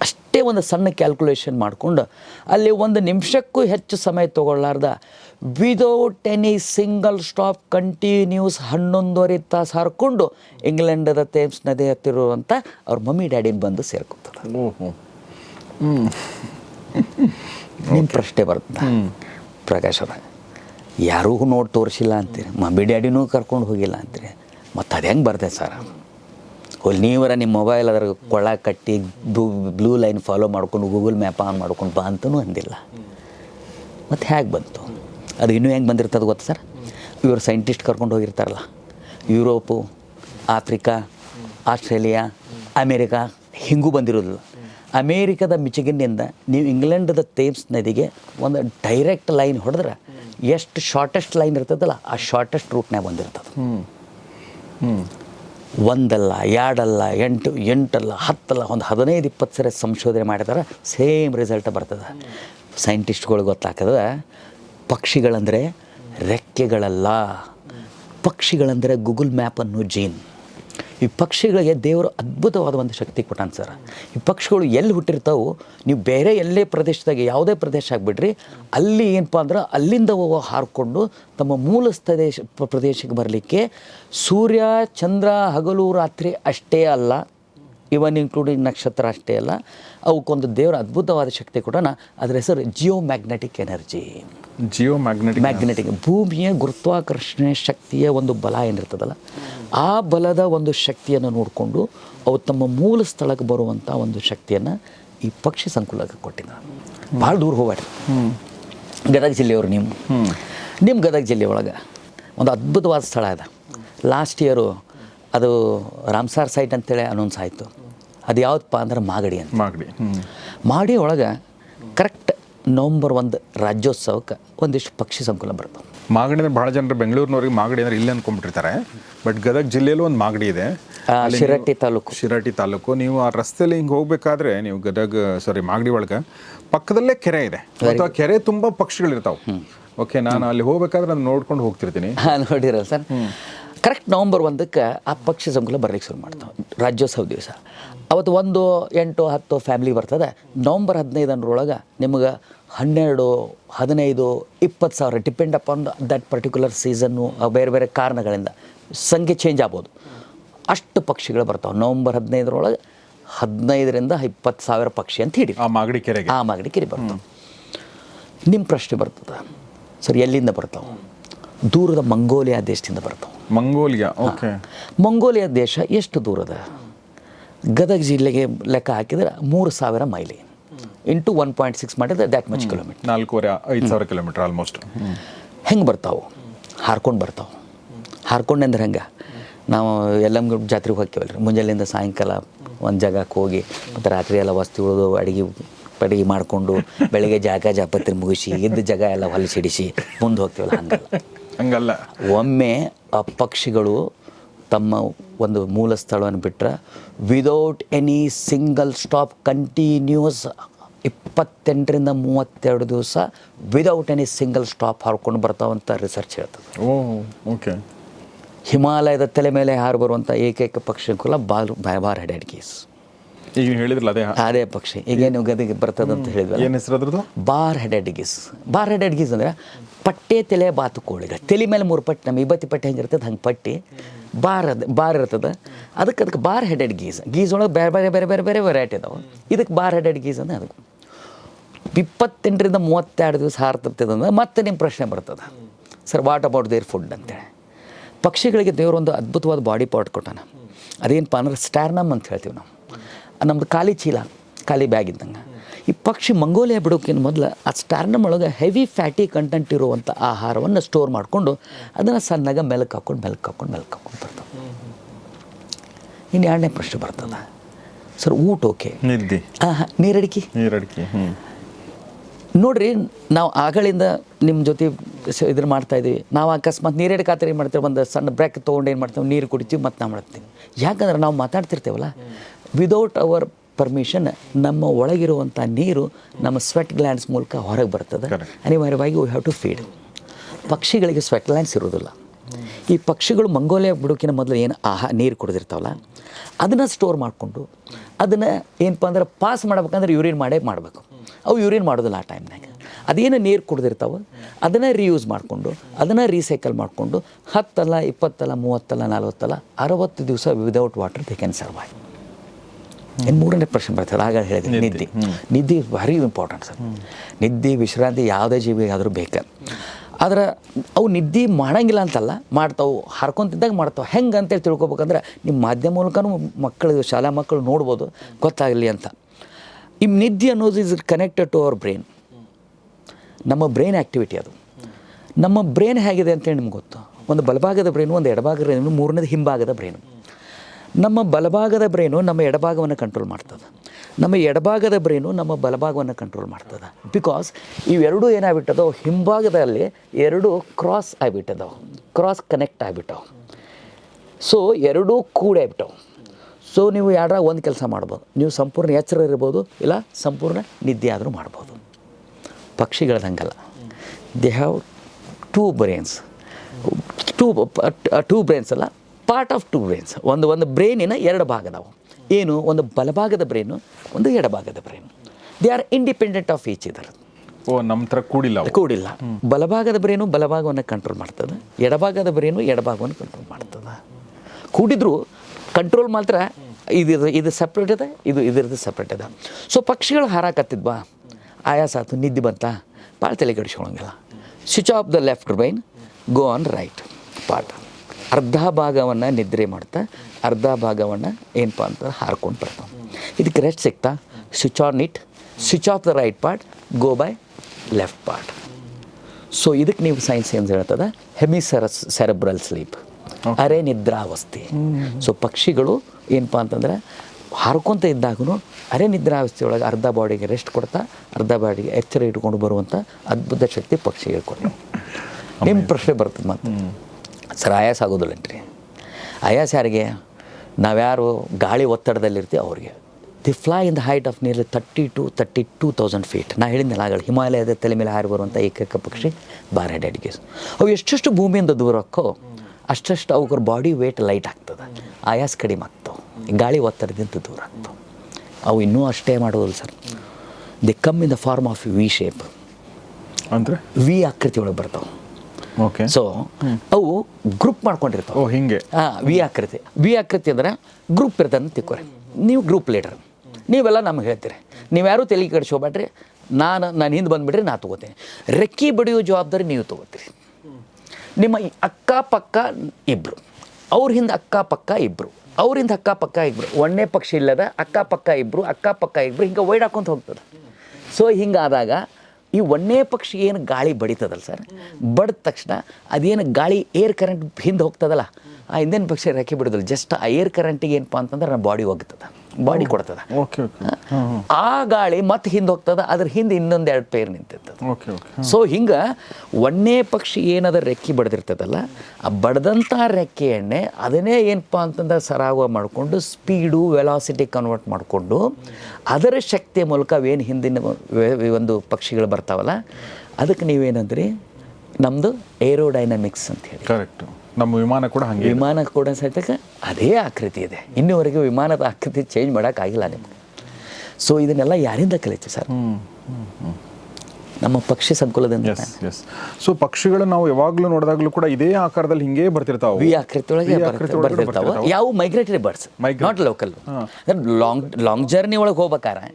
ಅಷ್ಟೇ ಒಂದು ಸಣ್ಣ ಕ್ಯಾಲ್ಕುಲೇಷನ್ ಮಾಡಿಕೊಂಡು ಅಲ್ಲಿ ಒಂದು ನಿಮಿಷಕ್ಕೂ ಹೆಚ್ಚು ಸಮಯ ತೊಗೊಳ್ಳಾರ್ದ. Without any single stop continuous ಹನ್ನೊಂದುವರೆ ತಾಸು ಹರ್ಕೊಂಡು ಇಂಗ್ಲೆಂಡದ ತೇಮ್ಸ್ ನದಿ ಹತ್ತಿರುವಂಥ ಅವ್ರ ಮಮ್ಮಿ ಡ್ಯಾಡಿನ ಬಂದು ಸೇರ್ಕೊತದ. ಓಹೋ ನಿಮ್ಮ ಪ್ರಶ್ನೆ ಬರುತ್ತೆ? ಪ್ರಕಾಶ್ ಅವರ ಯಾರೂ ನೋಡಿ ತೋರಿಸಿಲ್ಲ ಅಂತೀರಿ? ಮಮ್ಮಿ ಡ್ಯಾಡಿನೂ ಕರ್ಕೊಂಡು ಹೋಗಿಲ್ಲ ಅಂತೀರಿ? ಮತ್ತು ಅದು ಹೆಂಗೆ ಬರ್ತದೆ ಸರ್ ಹೋಲ್ ನೀವರ ನಿಮ್ಮ ಮೊಬೈಲ್ ಅದ್ರ ಕೊಳ ಕಟ್ಟಿ ಬ್ಲೂ ಬ್ಲೂ ಲೈನ್ ಫಾಲೋ ಮಾಡ್ಕೊಂಡು ಗೂಗಲ್ ಮ್ಯಾಪ್ ಆನ್ ಮಾಡ್ಕೊಂಡು ಬಾ ಅಂತಲೂ ಅಂದಿಲ್ಲ. ಮತ್ತು ಹೇಗೆ ಬಂತು? ಅದು ಇನ್ನೂ ಹೆಂಗೆ ಬಂದಿರ್ತದೆ ಗೊತ್ತಾ ಸರ್ ಇವರು ಸೈಂಟಿಸ್ಟ್ ಕರ್ಕೊಂಡು ಹೋಗಿರ್ತಾರಲ್ಲ. ಯುರೋಪು ಆಫ್ರಿಕಾ ಆಸ್ಟ್ರೇಲಿಯಾ ಅಮೇರಿಕಾ ಹಿಂಗೂ ಬಂದಿರೋದಿಲ್ಲ. ಅಮೇರಿಕದ ಮಿಚಿಗನ್ನಿಂದ ನೀವು ಇಂಗ್ಲೆಂಡದ ತೇಮ್ಸ್ ನದಿಗೆ ಒಂದು ಡೈರೆಕ್ಟ್ ಲೈನ್ ಹೊಡೆದ್ರೆ ಎಷ್ಟು ಶಾರ್ಟೆಸ್ಟ್ ಲೈನ್ ಇರ್ತದಲ್ಲ, ಆ ಶಾರ್ಟೆಸ್ಟ್ ರೂಟ್ನಾಗ ಬಂದಿರ್ತದೆ ಒಂದಲ್ಲ, ಎರಡಲ್ಲ, ಎಂಟು, ಎಂಟಲ್ಲ, ಹತ್ತಲ್ಲ, ಒಂದು ಹದಿನೈದು, ಇಪ್ಪತ್ತು ಸರಿ ಸಂಶೋಧನೆ ಮಾಡಿದ್ರೆ ಸೇಮ್ ರಿಸಲ್ಟ್ ಬರ್ತದೆ. ಸೈಂಟಿಸ್ಟ್ಗಳು ಗೊತ್ತಾಗ್ತದೆ, ಪಕ್ಷಿಗಳಂದರೆ ರೆಕ್ಕೆಗಳಲ್ಲ. ಪಕ್ಷಿಗಳಂದರೆ ಗೂಗಲ್ ಮ್ಯಾಪ್ ಅನ್ನೋ ಜೀನ್ ಈ ಪಕ್ಷಿಗಳಿಗೆ ದೇವರು ಅದ್ಭುತವಾದ ಒಂದು ಶಕ್ತಿ ಕೊಟ್ಟಾನ ಸರ್. ಈ ಪಕ್ಷಿಗಳು ಎಲ್ಲಿ ಹುಟ್ಟಿರ್ತಾವೋ, ನೀವು ಬೇರೆ ಎಲ್ಲೇ ಪ್ರದೇಶದಾಗ ಯಾವುದೇ ಪ್ರದೇಶ ಆಗಿಬಿಡ್ರಿ, ಅಲ್ಲಿ ಏನಪ್ಪ ಅಂದ್ರೆ ಅಲ್ಲಿಂದ ಹೋಗೋ ಹಾರಿಕೊಂಡು ತಮ್ಮ ಮೂಲ ಪ್ರದೇಶ ಪ್ರದೇಶಕ್ಕೆ ಬರಲಿಕ್ಕೆ ಸೂರ್ಯ, ಚಂದ್ರ, ಹಗಲು, ರಾತ್ರಿ ಅಷ್ಟೇ ಅಲ್ಲ ಇವನ್ ಇನ್ಕ್ಲೂಡಿಂಗ್ ನಕ್ಷತ್ರ ಅಷ್ಟೇ ಅಲ್ಲ ಅವಕ್ಕೊಂದು ದೇವರ ಅದ್ಭುತವಾದ ಶಕ್ತಿ ಕೂಡ ಅದರ ಹೆಸರು geo magnetic energy geo magnetic magnetic ಭೂಮಿಯ ಗುರುತ್ವಾಕರ್ಷಣೆ ಶಕ್ತಿಯ ಒಂದು ಬಲ ಏನಿರ್ತದಲ್ಲ ಆ ಬಲದ ಒಂದು ಶಕ್ತಿಯನ್ನು ನೋಡಿಕೊಂಡು ಅವು ತಮ್ಮ ಮೂಲ ಸ್ಥಳಕ್ಕೆ ಬರುವಂಥ ಒಂದು ಶಕ್ತಿಯನ್ನು ಈ ಪಕ್ಷಿ ಸಂಕುಲಕ್ಕೆ ಕೊಟ್ಟಿದ್ದ. ಭಾಳ ದೂರ ಹೋಗ್ಬೇಡ್ರಿ. ಗದಗ ಜಿಲ್ಲೆಯವರು ನೀವು. ನಿಮ್ಮ ಗದಗ ಜಿಲ್ಲೆ ಒಳಗೆ ಒಂದು ಅದ್ಭುತವಾದ ಸ್ಥಳ ಇದೆ ಲಾಸ್ಟ್ ಇಯರು ಅದು ರಾಮ್ಸಾರ್ ಸೈಟ್ ಅಂತೇಳಿ ಅನೌನ್ಸ್ ಆಯಿತು. ಅದು ಯಾವ್ದಪ್ಪ ಅಂದ್ರೆ ಮಾಗಡಿ ಅಂತ. ಮಾಗಡಿ. ಮಾಗಡಿ ಒಳಗೆ ಕರೆಕ್ಟ್ ನವಂಬರ್ ಒಂದು ರಾಜ್ಯೋತ್ಸವಕ್ಕೆ ಒಂದಿಷ್ಟು ಪಕ್ಷಿ ಸಂಕುಲ ಬರ್ತವೆ ಮಾಗಡಿ ಅಂದ್ರೆ ಬಹಳ ಜನರು ಬೆಂಗಳೂರಿನವ್ರಿಗೆ ಮಾಗಡಿ ಅಂದ್ರೆ ಇಲ್ಲಿ ಅನ್ಕೊಂಡ್ಬಿಟ್ಟಿರ್ತಾರೆ. ಬಟ್ ಗದಗ ಜಿಲ್ಲೆಯಲ್ಲೂ ಒಂದು ಮಾಗಡಿ ಇದೆ. ಶಿರಟ್ಟಿ ತಾಲೂಕು. ಶಿರಟ್ಟಿ ತಾಲೂಕು. ನೀವು ಆ ರಸ್ತೆಯಲ್ಲಿ ಹಿಂಗೆ ಹೋಗ್ಬೇಕಾದ್ರೆ ನೀವು ಗದಗ ಸಾರಿ ಮಾಗಡಿ ಒಳಗೆ ಪಕ್ಕದಲ್ಲೇ ಕೆರೆ ಇದೆ. ಅಥವಾ ಕೆರೆ ತುಂಬ ಪಕ್ಷಿಗಳಿರ್ತಾವೆ. ಓಕೆ ನಾನು ಅಲ್ಲಿ ಹೋಗ್ಬೇಕಾದ್ರೆ ಅದನ್ನ ನೋಡ್ಕೊಂಡು ಹೋಗ್ತಿರ್ತೀನಿ. ನೋಡಿರಲ್ಲ ಸರ್. ಕರೆಕ್ಟ್ ನವಂಬರ್ ಒಂದಕ್ಕೆ ಆ ಪಕ್ಷಿ ಸಂಕುಲ ಬರಲಿಕ್ಕೆ ಶುರು ಮಾಡ್ತಾವೆ ರಾಜ್ಯೋತ್ಸವ ದಿವಸ. ಅವತ್ತು ಒಂದು ಎಂಟು ಹತ್ತು ಫ್ಯಾಮಿಲಿ ಬರ್ತದೆ. ನವಂಬರ್ ಹದಿನೈದರೊಳಗೆ ನಿಮಗೆ ಹನ್ನೆರಡು ಹದಿನೈದು ಇಪ್ಪತ್ತು ಸಾವಿರ depend upon that particular season ಬೇರೆ ಬೇರೆ ಕಾರಣಗಳಿಂದ ಸಂಖ್ಯೆ ಚೇಂಜ್ ಆಗ್ಬೋದು. ಅಷ್ಟು ಪಕ್ಷಿಗಳು ಬರ್ತಾವೆ. ನವಂಬರ್ ಹದಿನೈದರೊಳಗೆ ಹದಿನೈದರಿಂದ ಇಪ್ಪತ್ತು ಸಾವಿರ ಪಕ್ಷಿ ಅಂತ ಹೇಳಿ ಆ ಮಾಗಡಿ ಕೆರೆಗೆ. ಆ ಮಾಗಡಿ ಕೆರೆ ಬರ್ತಾವೆ. ನಿಮ್ಮ ಪ್ರಶ್ನೆ ಬರ್ತದೆ. ಸರ್ ಎಲ್ಲಿಂದ ಬರ್ತಾವೆ? ದೂರದ ಮಂಗೋಲಿಯಾ ದೇಶದಿಂದ ಬರ್ತಾವೆ. ಮಂಗೋಲಿಯಾ? ಓಕೆ ಮಂಗೋಲಿಯಾ ದೇಶ ಎಷ್ಟು ದೂರದ? ಗದಗ ಜಿಲ್ಲೆಗೆ ಲೆಕ್ಕ ಹಾಕಿದರೆ ಮೂರು ಸಾವಿರ ಮೈಲಿ. ಇಂಟು ಒನ್ ಪಾಯಿಂಟ್ ಸಿಕ್ಸ್ ಮಾಡಿದ್ರೆ ದ್ಯಾಟ್ ಮಚ್ ಕಿಲೋಮೀಟರ್ ನಾಲ್ಕೂವರೆ ಐದು ಸಾವಿರ ಕಿಲೋಮೀಟರ್ ಆಲ್ಮೋಸ್ಟ್ ಹೆಂಗೆ ಬರ್ತಾವೆ? ಹಾರ್ಕೊಂಡು ಬರ್ತಾವೆ. ಹಾರ್ಕೊಂಡು ಅಂದ್ರೆ ಹೆಂಗೆ? ನಾವು ಎಲ್ಲಮ್ಮ ಜಾತ್ರೆಗೆ ಹೋಗ್ತೇವಲ್ಲ ರೀ ಮುಂಜಾನೆಯಿಂದ ಸಾಯಂಕಾಲ ಒಂದು ಜಾಗಕ್ಕೆ ಹೋಗಿ ಮತ್ತು ರಾತ್ರಿ ಎಲ್ಲ ವಸ್ತು ಉಳಿದು ಅಡುಗೆ ಪಡಿಗೆ ಮಾಡಿಕೊಂಡು ಬೆಳಗ್ಗೆ ಜಾಗ ಜಾಪತ್ರೆ ಮುಗಿಸಿ ಇದ್ದ ಜಾಗ ಎಲ್ಲ ಹೊಲಸಿಡಿಸಿ ಮುಂದೆ ಹೋಗ್ತೀವಲ್ಲ ಹಂಗಲ್ಲ. ಹಂಗಲ್ಲ. ಒಮ್ಮೆ ಆ ಪಕ್ಷಿಗಳು ತಮ್ಮ ಒಂದು ಮೂಲ ಸ್ಥಳವನ್ನು ಬಿಟ್ಟರೆ without any single stop continuous ಇಪ್ಪತ್ತೆಂಟರಿಂದ ಮೂವತ್ತೆರಡು ದಿವಸ ವಿದೌಟ್ ಎನಿ ಸಿಂಗಲ್ ಸ್ಟಾಪ್ ಹಾರ್ಕೊಂಡು ಬರ್ತಾವಂತ ರಿಸರ್ಚ್ ಹೇಳ್ತದೆ. ಓಕೆ ಹಿಮಾಲಯದ ತಲೆ ಮೇಲೆ ಹಾರು ಬರುವಂಥ ಏಕೈಕ ಪಕ್ಷಿ ಕುಲ ಬಾಲ್ ಬಾರ್ ಹೆಡೆಡ್ ಕೇಸ್ ಈಗ ಹೇಳಿದ್ರಲ್ಲ ಅದೇ ಅದೇ ಪಕ್ಷಿ. ಈಗ ನೀವು ಗದಿಗೆ ಬರ್ತದಂತ ಹೇಳಿದ್ವಲ್ಲ ಏನು ಹೆಸರು ಅದ್ರದ್ದು? Bar headed geese. Bar headed geese ಅಂದರೆ ಪಟ್ಟೆ ತಲೆ ಬಾತು ಕೋಳಿಗಳು ತಲೆ ಮೇಲೆ ಮೂರು ಪಟ್ಟಿ, ನಮ್ಮ ಇಬ್ಬತ್ತಿ ಪಟ್ಟೆ ಹೆಂಗಿರ್ತದೆ, ಹಂಗೆ ಪಟ್ಟಿ. ಬಾರ್ ಅದು, ಬಾರ್ ಇರ್ತದೆ. ಅದಕ್ಕೆ ಅದಕ್ಕೆ ಬಾರ್ ಹೆಡೆಡ್ ಗೀಸ್ ಗೀಸ್ ಒಳಗೆ ಬೇರೆ ಬೇರೆ ಬೇರೆ ಬೇರೆ ಬೇರೆ ವೆರೈಟಿ ಅದಾವೆ. ಇದಕ್ಕೆ ಬಾರ್ ಹೆಡೆಡ್ ಗೀಸ್ ಅಂದರೆ ಅದಕ್ಕೆ ಇಪ್ಪತ್ತೆಂಟರಿಂದ ಮೂವತ್ತೆರಡು ದಿವಸ ಹಾರ್ತಿರ್ತದೆ ಅಂದ್ರೆ ಮತ್ತೆ ನಿಮ್ಮ ಪ್ರಶ್ನೆ ಬರ್ತದೆ. Sir what about their food ಅಂತೇಳಿ. ಪಕ್ಷಿಗಳಿಗೆ ದೇವರೊಂದು ಅದ್ಭುತವಾದ ಬಾಡಿ ಪಾರ್ಟ್ ಕೊಟ್ಟಾನ. ಅದೇನಪ್ಪ ಅಂದ್ರೆ ಸ್ಟ್ಯಾರ್ನಮ್ ಅಂತ ಹೇಳ್ತೀವಿ ನಾವು. ನಮ್ಮದು ಖಾಲಿ ಚೀಲ, ಖಾಲಿ ಬ್ಯಾಗ್ ಇದ್ದಂಗೆ. ಈ ಪಕ್ಷಿ ಮಂಗೋಲಿಯಾ ಬಿಡೋಕ್ಕಿಂತ ಮೊದಲು ಆ ಸ್ಟಾರ್ನಮ್ ಒಳಗೆ ಹೆವಿ ಫ್ಯಾಟಿ ಕಂಟೆಂಟ್ ಇರುವಂಥ ಆಹಾರವನ್ನು ಸ್ಟೋರ್ ಮಾಡಿಕೊಂಡು ಅದನ್ನು ಸಣ್ಣಗೆ ಮೆಲಕ್ಕೆ ಹಾಕ್ಕೊಂಡು ಮೆಲಕ್ಕೆ ಹಾಕ್ಕೊಂಡು ಮೆಲಕ್ಕೆ ಹಾಕ್ಕೊಂಡು ಬರ್ತವೆ ಇನ್ನು ಎರಡನೇ ಪ್ರಶ್ನೆ ಬರ್ತದ. ಸರ್ ಊಟ ಓಕೆ ನಿದ್ದಿ. ನೀರಡಿಕೆ? ನೀರಡಿಕೆ ಹ್ಞೂ ನೋಡ್ರಿ ನಾವು ಆಗಳಿಂದ ನಿಮ್ಮ ಜೊತೆ ಇದನ್ನ ಮಾಡ್ತಾ ಇದೀವಿ. ನಾವು ಅಕಸ್ಮಾತ್ ನೀರೇಡು ಖಾತ್ರಿ ಏನು ಮಾಡ್ತೇವೆ? ಒಂದು ಸಣ್ಣ ಬ್ರೇಕ್ ತೊಗೊಂಡು ಏನು ಮಾಡ್ತೇವೆ? ನೀರು ಕುಡಿತೀವಿ ಮತ್ತು ನಾವು ಮಾಡ್ತೀವಿ. ಯಾಕಂದ್ರೆ ನಾವು ಮಾತಾಡ್ತಿರ್ತೇವಲ್ಲ? ವಿದೌಟ್ ಅವರ್ ಪರ್ಮಿಷನ್ ನಮ್ಮ ಒಳಗಿರುವಂಥ ನೀರು ನಮ್ಮ ಸ್ವೆಟ್ ಗ್ಲ್ಯಾಂಡ್ಸ್ ಮೂಲಕ ಹೊರಗೆ ಬರ್ತದೆ. ಅನಿವಾರ್ಯವಾಗಿ ವಿ ಹ್ಯಾವ್ ಟು ಫೀಡ್ ಪಕ್ಷಿಗಳಿಗೆ ಸ್ವೆಟ್ ಗ್ಲ್ಯಾಂಡ್ಸ್ ಇರೋದಿಲ್ಲ ಈ ಪಕ್ಷಿಗಳು ಮಂಗೋಲಿಯಾ ಬಿಡೋಕಿನ ಮೊದಲು ಏನು ಆಹಾ ನೀರು ಕುಡಿದಿರ್ತಾವಲ್ಲ ಅದನ್ನು ಸ್ಟೋರ್ ಮಾಡಿಕೊಂಡು ಅದನ್ನು ಏನಪ್ಪ ಅಂದ್ರೆ ಪಾಸ್ ಮಾಡ್ಬೇಕಂದ್ರೆ ಯೂರಿನ್ ಮಾಡೇ ಮಾಡಬೇಕು. ಅವು ಯೂರಿನ್ ಮಾಡೋದಿಲ್ಲ ಆ ಟೈಮ್ನಾಗ ಅದೇನು ನೀರು ಕುಡ್ದಿರ್ತಾವೆ ಅದನ್ನು ರೀಯೂಸ್ ಮಾಡಿಕೊಂಡು ಅದನ್ನು ರೀಸೈಕಲ್ ಮಾಡಿಕೊಂಡು ಹತ್ತಲ್ಲ ಇಪ್ಪತ್ತಲ್ಲ ಮೂವತ್ತಲ್ಲ ನಲ್ವತ್ತಲ್ಲ ಅರವತ್ತು ದಿವಸ without water they can survive ಇನ್ನು ಮೂರನೇ ಪ್ರಶ್ನೆ ಬರ್ತದೆ. ಆಗ ಹೇಳಿದೆ. ನಿದ್ದೆ. ನಿದ್ದೆ. ಭಾರಿ ಇಂಪಾರ್ಟೆಂಟ್ ಸರ್ ನಿದ್ದೆ ವಿಶ್ರಾಂತಿ ಯಾವುದೇ ಜೀವಿಗಾದರೂ ಬೇಕು. ಆದ್ರೆ ಅವು ನಿದ್ದೆ ಮಾಡಂಗಿಲ್ಲ ಅಂತಲ್ಲ ಮಾಡ್ತಾವೆ ಹರ್ಕೊಂತಿದ್ದಾಗ ಮಾಡ್ತಾವೆ. ಹೆಂಗೆ ಅಂತೇಳಿ ತಿಳ್ಕೊಬೇಕಂದ್ರೆ ನಿಮ್ಮ ಮಾಧ್ಯಮ ಮೂಲಕನೂ ಮಕ್ಕಳು ಶಾಲಾ ಮಕ್ಕಳು ನೋಡ್ಬೋದು ಗೊತ್ತಾಗಲಿ ಅಂತ. ಈ ನಿದ್ದೆ ಅನ್ನೋದು is connected to our brain ನಮ್ಮ ಬ್ರೈನ್ ಆ್ಯಕ್ಟಿವಿಟಿ ಅದು. ನಮ್ಮ ಬ್ರೈನ್ ಹೇಗಿದೆ ಅಂತೇಳಿ ನಿಮ್ಗೆ ಗೊತ್ತು. ಒಂದು ಬಲಭಾಗದ ಬ್ರೈನು ಒಂದು ಎಡಭಾಗದ ಬ್ರೈನು ಮೂರನೇದು ಹಿಂಭಾಗದ ಬ್ರೈನು ನಮ್ಮ ಬಲಭಾಗದ ಬ್ರೈನು ನಮ್ಮ ಎಡಭಾಗವನ್ನು ಕಂಟ್ರೋಲ್ ಮಾಡ್ತದೆ. ನಮ್ಮ ಎಡಭಾಗದ ಬ್ರೈನು ನಮ್ಮ ಬಲಭಾಗವನ್ನು ಕಂಟ್ರೋಲ್ ಮಾಡ್ತದೆ. ಬಿಕಾಸ್ ಇವೆರಡೂ ಏನಾಗ್ಬಿಟ್ಟದವು ಹಿಂಭಾಗದಲ್ಲಿ ಎರಡು ಕ್ರಾಸ್ ಆಗಿಬಿಟ್ಟದವು. ಕ್ರಾಸ್ ಕನೆಕ್ಟ್ ಆಗಿಬಿಟ್ಟವು. ಸೊ ಎರಡೂ ಕೂಡ ಆಗ್ಬಿಟ್ಟವು. ಸೊ ನೀವು ಯಾರ ಒಂದು ಕೆಲಸ ಮಾಡ್ಬೋದು. ನೀವು ಸಂಪೂರ್ಣ ಎಚ್ಚರ ಇರ್ಬೋದು, ಇಲ್ಲ ಸಂಪೂರ್ಣ ನಿದ್ದೆ ಆದರೂ ಮಾಡ್ಬೋದು. ಪಕ್ಷಿಗಳದಂಗಲ್ಲ. They have two brains two two brains ಅಲ್ಲ. ಪಾರ್ಟ್ ಆಫ್ ಟು ಬ್ರೈನ್ಸ್ ಒಂದು ಒಂದು ಬ್ರೈನಿನ ಎರಡು ಭಾಗದವು. ಏನು? ಒಂದು ಬಲಭಾಗದ ಬ್ರೈನು ಒಂದು ಎಡಭಾಗದ brain they are independent of each other oh ನಮ್ಮ ಥರ ಕೂಡಿಲ್ಲ ಕೂಡಿಲ್ಲ. ಬಲಭಾಗದ ಬ್ರೇನು ಬಲಭಾಗವನ್ನು ಕಂಟ್ರೋಲ್ ಮಾಡ್ತದೆ. ಎಡಭಾಗದ ಬ್ರೇನು ಎಡಭಾಗವನ್ನು ಕಂಟ್ರೋಲ್ ಮಾಡ್ತದೆ. ಕೂಡಿದ್ರು ಕಂಟ್ರೋಲ್ ಮಾತ್ರ ಇದು ಇದು ಸಪ್ರೇಟ್ ಇದೆ ಇದು ಇದರದ್ದು ಸಪ್ರೇಟ್ ಇದೆ. ಸೊ ಪಕ್ಷಿಗಳು ಹಾರಾಕತ್ತಿದ್ವಾ ಆಯಾಸ ಆತು ನಿದ್ದೆ ಬಂತ. ಭಾಳ ತಲೆ ಕೆಡಿಸ್ಕೊಳಂಗಿಲ್ಲ switch off the left brain go on right part ಅರ್ಧ ಭಾಗವನ್ನು ನಿದ್ರೆ ಮಾಡ್ತಾ ಅರ್ಧ ಭಾಗವನ್ನು ಏನಪ್ಪ ಅಂತ ಹಾರ್ಕೊಂಡು ಬರ್ತಾವೆ. ಇದಕ್ಕೆ ರೆಸ್ಟ್ ಸಿಗ್ತಾ? Switch on it switch off the right part go by left part so ಇದಕ್ಕೆ ನೀವು ಸೈನ್ಸ್ ಏನು ಹೇಳ್ತದೆ? ಹೆಮಿಸೆರಸ್ ಸೆರೆಬ್ರಲ್ ಸ್ಲೀಪ್ ಅರೆ ನಿದ್ರಾವಸ್ಥೆ. ಸೊ ಪಕ್ಷಿಗಳು ಏನಪ್ಪ ಅಂತಂದ್ರೆ ಹಾರ್ಕೊಂತ ಇದ್ದಾಗೂ ಅರೆ ನಿದ್ರಾವಸ್ಥೆಯೊಳಗೆ ಅರ್ಧ ಬಾಡಿಗೆ ರೆಸ್ಟ್ ಕೊಡ್ತಾ ಅರ್ಧ ಬಾಡಿಗೆ ಎಚ್ಚರ ಇಟ್ಕೊಂಡು ಬರುವಂಥ ಅದ್ಭುತ ಶಕ್ತಿ ಪಕ್ಷಿಗಳು ಕೊಡಿ ನಿಮ್ಮ ಪ್ರಶ್ನೆ ಬರ್ತದೆ ಮತ್ತೆ. ಸರ್ ಆಯಾಸ ಆಗೋದಿಲ್ಲಂಟ್ರಿ ಆಯಾಸ ಯಾರಿಗೆ? ನಾವ್ಯಾರು ಗಾಳಿ ಒತ್ತಡದಲ್ಲಿರ್ತೀವಿ ಅವ್ರಿಗೆ. They fly in the height of nearly thirty two thirty two thousand feet ನಾ ಹೇಳಿದ್ನಲ್ಲ ಆಗಲ್ಲ ಹಿಮಾಲಯದ ತಲೆ ಮೇಲೆ ಹಾರಿ ಬರುವಂಥ ಏಕೈಕ ಪಕ್ಷಿ ಬಾರ್ ಡೆಡ್ಗೇಸ್ ಅವು ಎಷ್ಟೆಷ್ಟು ಭೂಮಿಯಿಂದ ದೂರಕ್ಕೋ ಅಷ್ಟು ಅಷ್ಟಷ್ಟು ಅವ್ರ ಬಾಡಿ ವೇಟ್ ಲೈಟ್ ಆಗ್ತದೆ. ಆಯಾಸ ಕಡಿಮೆ ಆಗ್ತವೆ. ಗಾಳಿ ಒತ್ತಡದಿಂದ ದೂರ ಆಗ್ತವೆ. ಅವು ಇನ್ನೂ ಅಷ್ಟೇ ಮಾಡೋದಿಲ್ಲ sir. They come in the form of V shape ಅಂದರೆ? ವಿ ಆಕೃತಿ ಒಳಗೆ ಬರ್ತಾವೆ. ಸೊ ಅವು ಗ್ರೂಪ್ ಮಾಡ್ಕೊಂಡಿರ್ತಾವೆ. ಓ ಹಿಂಗೆ. ಹಾಂ ವಿ ಆಕೃತಿ. ವಿ ಆಕೃತಿ ಅಂದ್ರೆ ಗ್ರೂಪ್ ಇರ್ತದೆ ಅಂತ ತಿಳ್ಕೊರಿ. ನೀವು ಗ್ರೂಪ್ ಲೀಡರ್ ನೀವೆಲ್ಲ ನಮ್ಗೆ ಹೇಳ್ತೀರಿ. ನೀವ್ಯಾರು ತಲೆ ಕೆಡಿಸ್ಕೋಬೇಡ್ರಿ ನಾನು ನಾನು ಹಿಂದೆ ಬಂದುಬಿಡ್ರಿ ನಾ ತೊಗೋತೀನಿ. ರೆಕ್ಕಿ ಬಡಿಯೋ ಜವಾಬ್ದಾರಿ ನೀವು ತೊಗೋತೀರಿ. ನಿಮ್ಮ ಈ ಅಕ್ಕಪಕ್ಕ ಇಬ್ಬರು ಅವ್ರ ಹಿಂದೆ ಅಕ್ಕಪಕ್ಕ ಇಬ್ಬರು ಅವ್ರಿಂದ ಅಕ್ಕಪಕ್ಕ ಇಬ್ಬರು ಒಣ್ಣೆ ಪಕ್ಷ ಇಲ್ಲದ ಅಕ್ಕಪಕ್ಕ ಇಬ್ಬರು ಅಕ್ಕಪಕ್ಕ ಇಬ್ಬರು ಹಿಂಗೆ ವೈಡ್ ಹಾಕೊಂತ ಹೋಗ್ತದೆ. ಸೊ ಹಿಂಗಾದಾಗ ಈ ಒಂದೇ ಪಕ್ಷಿ ಏನು ಗಾಳಿ ಬಡಿತದಲ್ಲ ಸರ್? ಬಡಿದ ತಕ್ಷಣ ಅದೇನು ಗಾಳಿ ಏರ್ ಕರೆಂಟ್ ಹಿಂದೆ ಹೋಗ್ತದಲ್ಲ? ಆ ಹಿಂದಿನ ಪಕ್ಷಿ ರೆಕ್ಕೆ ಬಿಡೋದಿಲ್ಲ. ಜಸ್ಟ್ ಆ ಏರ್ ಕರೆಂಟಿಗೆ ಏನಪ್ಪ ಅಂತಂದ್ರೆ ನಮ್ಮ ಬಾಡಿ ಹೋಗ್ತದೆ. ಬಾಡಿ ಕೊಡ್ತದೆ. ಆ ಗಾಳಿ ಮತ್ತೆ ಹಿಂದೆ ಹೋಗ್ತದ ಅದ್ರ ಹಿಂದೆ ಇನ್ನೊಂದು ಎರಡು ಪೇರ್ ನಿಂತಿರ್ತದೆ. ಸೊ ಹಿಂಗೆ ಒಂದೇ ಪಕ್ಷಿ ಏನದ ರೆಕ್ಕೆ ಬಡ್ದಿರ್ತದಲ್ಲ ಆ ಬಡ್ದಂಥ ರೆಕ್ಕೆ ಎಣ್ಣೆ ಅದನ್ನೇ ಏನಪ್ಪ ಅಂತಂದ್ರೆ ಸರಾಗ ಮಾಡಿಕೊಂಡು ಸ್ಪೀಡು ವೆಲಾಸಿಟಿ ಕನ್ವರ್ಟ್ ಮಾಡಿಕೊಂಡು ಅದರ ಶಕ್ತಿಯ ಮೂಲಕ ಅವೇನು ಹಿಂದಿನ ಒಂದು ಪಕ್ಷಿಗಳು ಬರ್ತಾವಲ್ಲ ಅದಕ್ಕೆ ನೀವೇನಂದ್ರಿ? ನಮ್ಮದು ಏರೋಡೈನಮಿಕ್ಸ್ ಅಂತ ಹೇಳಿ. ಕರೆಕ್ಟ್ ನಮ್ಮ ವಿಮಾನ ಕೂಡ ಹಂಗೆ ವಿಮಾನ ಕೂಡ ಸಹಿತಕ್ಕೆ ಅದೇ ಆಕೃತಿ ಇದೆ. ಇನ್ನೂವರೆಗೆ ವಿಮಾನದ ಆಕೃತಿ ಚೇಂಜ್ ಮಾಡೋಕ್ಕಾಗಿಲ್ಲ ನಿಮ್ಗೆ. ಸೊ ಇದನ್ನೆಲ್ಲ ಯಾರಿಂದ ಕಲಿತು ಸರ್? ನಮ್ಮ ಪಕ್ಷಿ ಸಂಕುಲದಿಂದ ಸೊ ಪಕ್ಷಿಗಳು ನಾವು ಯಾವಾಗಲೂ ನೋಡಿದಾಗಲೂ ಕೂಡ ಇದೇ ಆಕಾರದಲ್ಲಿ ಹಿಂಗೆ ಬರ್ತಿರ್ತಾವೆ. ಈ ಆಕೃತಿ ಒಳಗೆ ಬರ್ತಿರ್ತಾವ. ಯಾವ migratory birds. Not local long long journey ಒಳಗೆ ಹೋಗ್ಬೇಕಾರೆ?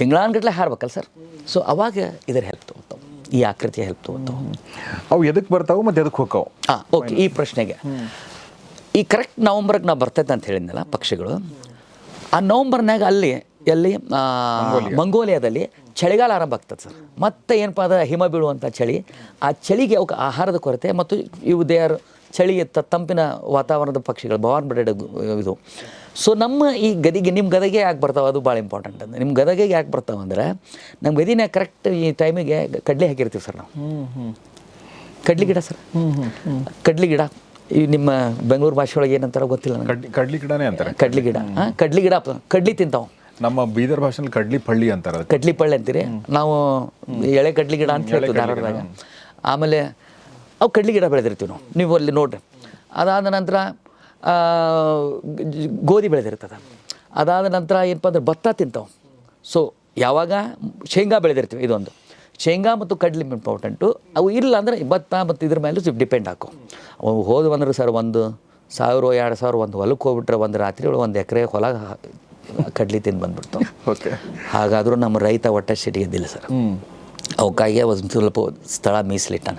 ತಿಂಗಳಾನ್ಗಟ್ಲೆ ಹಾರ್ಬೇಕಲ್ಲ ಸರ್? ಸೊ ಅವಾಗ ಇದರ ಹೆಲ್ಪ್ ತೊಗೊತಾವೆ. ಈ ಆಕೃತಿಯ ಹೆಲ್ಪ್ ತಗೋತಾವ. ಅವು ಎದಕ್ಕೆ ಬರ್ತಾವೆ ಮತ್ತೆ ಎದಕ್ಕೆ ಹೋಗ್ತಾವೆ? ಹಾಂ ಓಕೆ ಈ ಪ್ರಶ್ನೆಗೆ. ಈ ಕರೆಕ್ಟ್ ನವಂಬರ್ಗೆ ನಾವು ಬರ್ತೈತೆ ಅಂತ ಹೇಳಿದ್ನಲ್ಲ ಪಕ್ಷಿಗಳು. ಆ ನವಂಬರ್ನಾಗ ಅಲ್ಲಿ ಎಲ್ಲಿ ಮಂಗೋಲಿಯಾದಲ್ಲಿ ಚಳಿಗಾಲ ಆರಂಭ ಆಗ್ತದೆ ಸರ್. ಮತ್ತೆ ಏನಪ್ಪ ಅದ ಹಿಮ ಬೀಳುವಂಥ ಚಳಿ. ಆ ಚಳಿಗೆ ಅವಕ್ಕೆ ಆಹಾರದ ಕೊರತೆ ಮತ್ತು ಇವು ದೇ ಆರ್ ಚಳಿ ತಂಪಿನ ವಾತಾವರಣದ ಪಕ್ಷಿಗಳು ಭವಾನ್ ಬ್ರೆಡ್ ಇದು. ಸೊ ನಮ್ಮ ಈ ಗದಿಗೆ ನಿಮ್ಮ ಗದಗೆ ಯಾಕೆ ಬರ್ತಾವೆ? ಅದು ಭಾಳ ಇಂಪಾರ್ಟೆಂಟ್ ಅಂದ್ರೆ ನಿಮ್ಮ ಗದಗೆ ಯಾಕೆ ಬರ್ತಾವೆ ಅಂದರೆ ನಮ್ಮ ಗದಿನ ಕರೆಕ್ಟ್ ಈ ಟೈಮಿಗೆ ಕಡಲೆ ಹಾಕಿರ್ತೀವಿ ಸರ್ ನಾವು. ಕಡ್ಲಿ ಗಿಡ ಸರ್. ಕಡ್ಲಿ ಗಿಡ. ಈ ನಿಮ್ಮ ಬೆಂಗಳೂರು ಭಾಷೆ ಒಳಗೆ ಏನಂತಾರ ಗೊತ್ತಿಲ್ಲ ನನಗೆ. ಕಡ್ಲಿ ಕಡ್ಲಿ ಗಿಡನೇ ಅಂತಾರೆ. ಕಡ್ಲಿ ಗಿಡ. ಕಡ್ಲಿ ಗಿಡ ಕಡ್ಲಿ ತಿಂತಾವ. ನಮ್ಮ ಬೀದರ್ ಭಾಷೆಯಲ್ಲಿ ಕಡ್ಲಿ ಪಳ್ಳಿ ಅಂತಾರೆ ಕಡ್ಲಿ ಪಳ್ಳಿ ಅಂತೀರಿ? ನಾವು ಎಳೆ ಕಡ್ಲಿ ಗಿಡ ಅಂತ ಹೇಳ್ತೀವಿ ಧಾರವಾಡದಾಗ. ಆಮೇಲೆ ಅವು ಕಡ್ಲಿ ಗಿಡ ಬೆಳೆದಿರ್ತೀವಿ ನಾವು. ನೀವು ಅಲ್ಲಿ ನೋಡ್ರಿ. ಅದಾದ ನಂತರ ಗೋಧಿ ಬೆಳೆದಿರ್ತದೆ. ಅದಾದ ನಂತರ ಏನಪ್ಪ ಅಂದ್ರೆ ಭತ್ತ ತಿಂತಾವೆ. ಸೊ ಯಾವಾಗ? ಶೇಂಗಾ ಬೆಳೆದಿರ್ತೀವಿ ಇದೊಂದು. ಶೇಂಗಾ ಮತ್ತು ಕಡ್ಲಿ ಇಂಪಾರ್ಟೆಂಟು. ಅವು ಇಲ್ಲ ಅಂದರೆ ಭತ್ತ ಮತ್ತು ಇದ್ರ ಮೇಲೆ ಸ್ವಲ್ಪ ಡಿಪೆಂಡ್ ಹಾಕೋ. ಅವು ಹೋದ್ವು ಅಂದ್ರೆ ಸರ್ ಒಂದು ಸಾವಿರ ಎರಡು ಸಾವಿರ ಒಂದು ಹೊಲಕ್ಕೆ ಹೋಗ್ಬಿಟ್ರೆ ಒಂದು ರಾತ್ರಿ ಒಳಗೆ ಒಂದು ಎಕರೆ ಹೊಲ ಕಡ್ಲಿ ತಿಂದು ಬಂದ್ಬಿಡ್ತಾವೆ. ಓಕೆ ಹಾಗಾದರೂ ನಮ್ಮ ರೈತ ಒಟ್ಟ ಸಿಟಿಗೆದ್ದಿಲ್ಲ ಸರ್. ಅವಕ್ಕಾಗಿ ಒಂದು ಸ್ವಲ್ಪ ಸ್ಥಳ ಮೀಸಲಿಟ್ಟಾನ.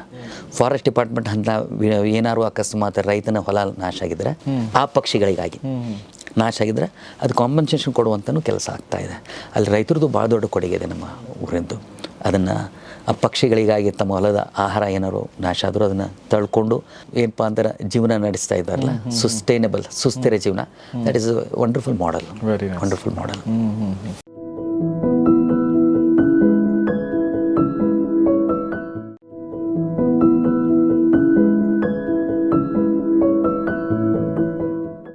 ಫಾರೆಸ್ಟ್ ಡಿಪಾರ್ಟ್ಮೆಂಟ್ ಅಂತ ಏನಾದ್ರು ಅಕಸ್ಮಾತ್ ರೈತನ ಹೊಲ ನಾಶ ಆಗಿದ್ರೆ ಆ ಪಕ್ಷಿಗಳಿಗಾಗಿ ನಾಶ ಆಗಿದ್ರೆ ಅದು ಕಾಂಪನ್ಸೇಷನ್ ಕೊಡುವಂಥನೂ ಕೆಲಸ ಆಗ್ತಾ ಇದೆ. ಅಲ್ಲಿ ರೈತರದ್ದು ಭಾಳ ದೊಡ್ಡ ಕೊಡುಗೆ ಇದೆ ನಮ್ಮ ಊರಿಂದು. ಅದನ್ನು ಆ ಪಕ್ಷಿಗಳಿಗಾಗಿ ತಮ್ಮ ಹೊಲದ ಆಹಾರ ಏನಾರು ನಾಶ ಆದರೂ ಅದನ್ನು ತಳ್ಕೊಂಡು ಏನಪ್ಪ ಅಂದ್ರೆ ಜೀವನ ನಡೆಸ್ತಾ ಇದ್ದಾರಲ್ಲ. ಸುಸ್ಟೈನಬಲ್ ಸುಸ್ಥಿರ ಜೀವನ. That is wonderful model. Wonderful model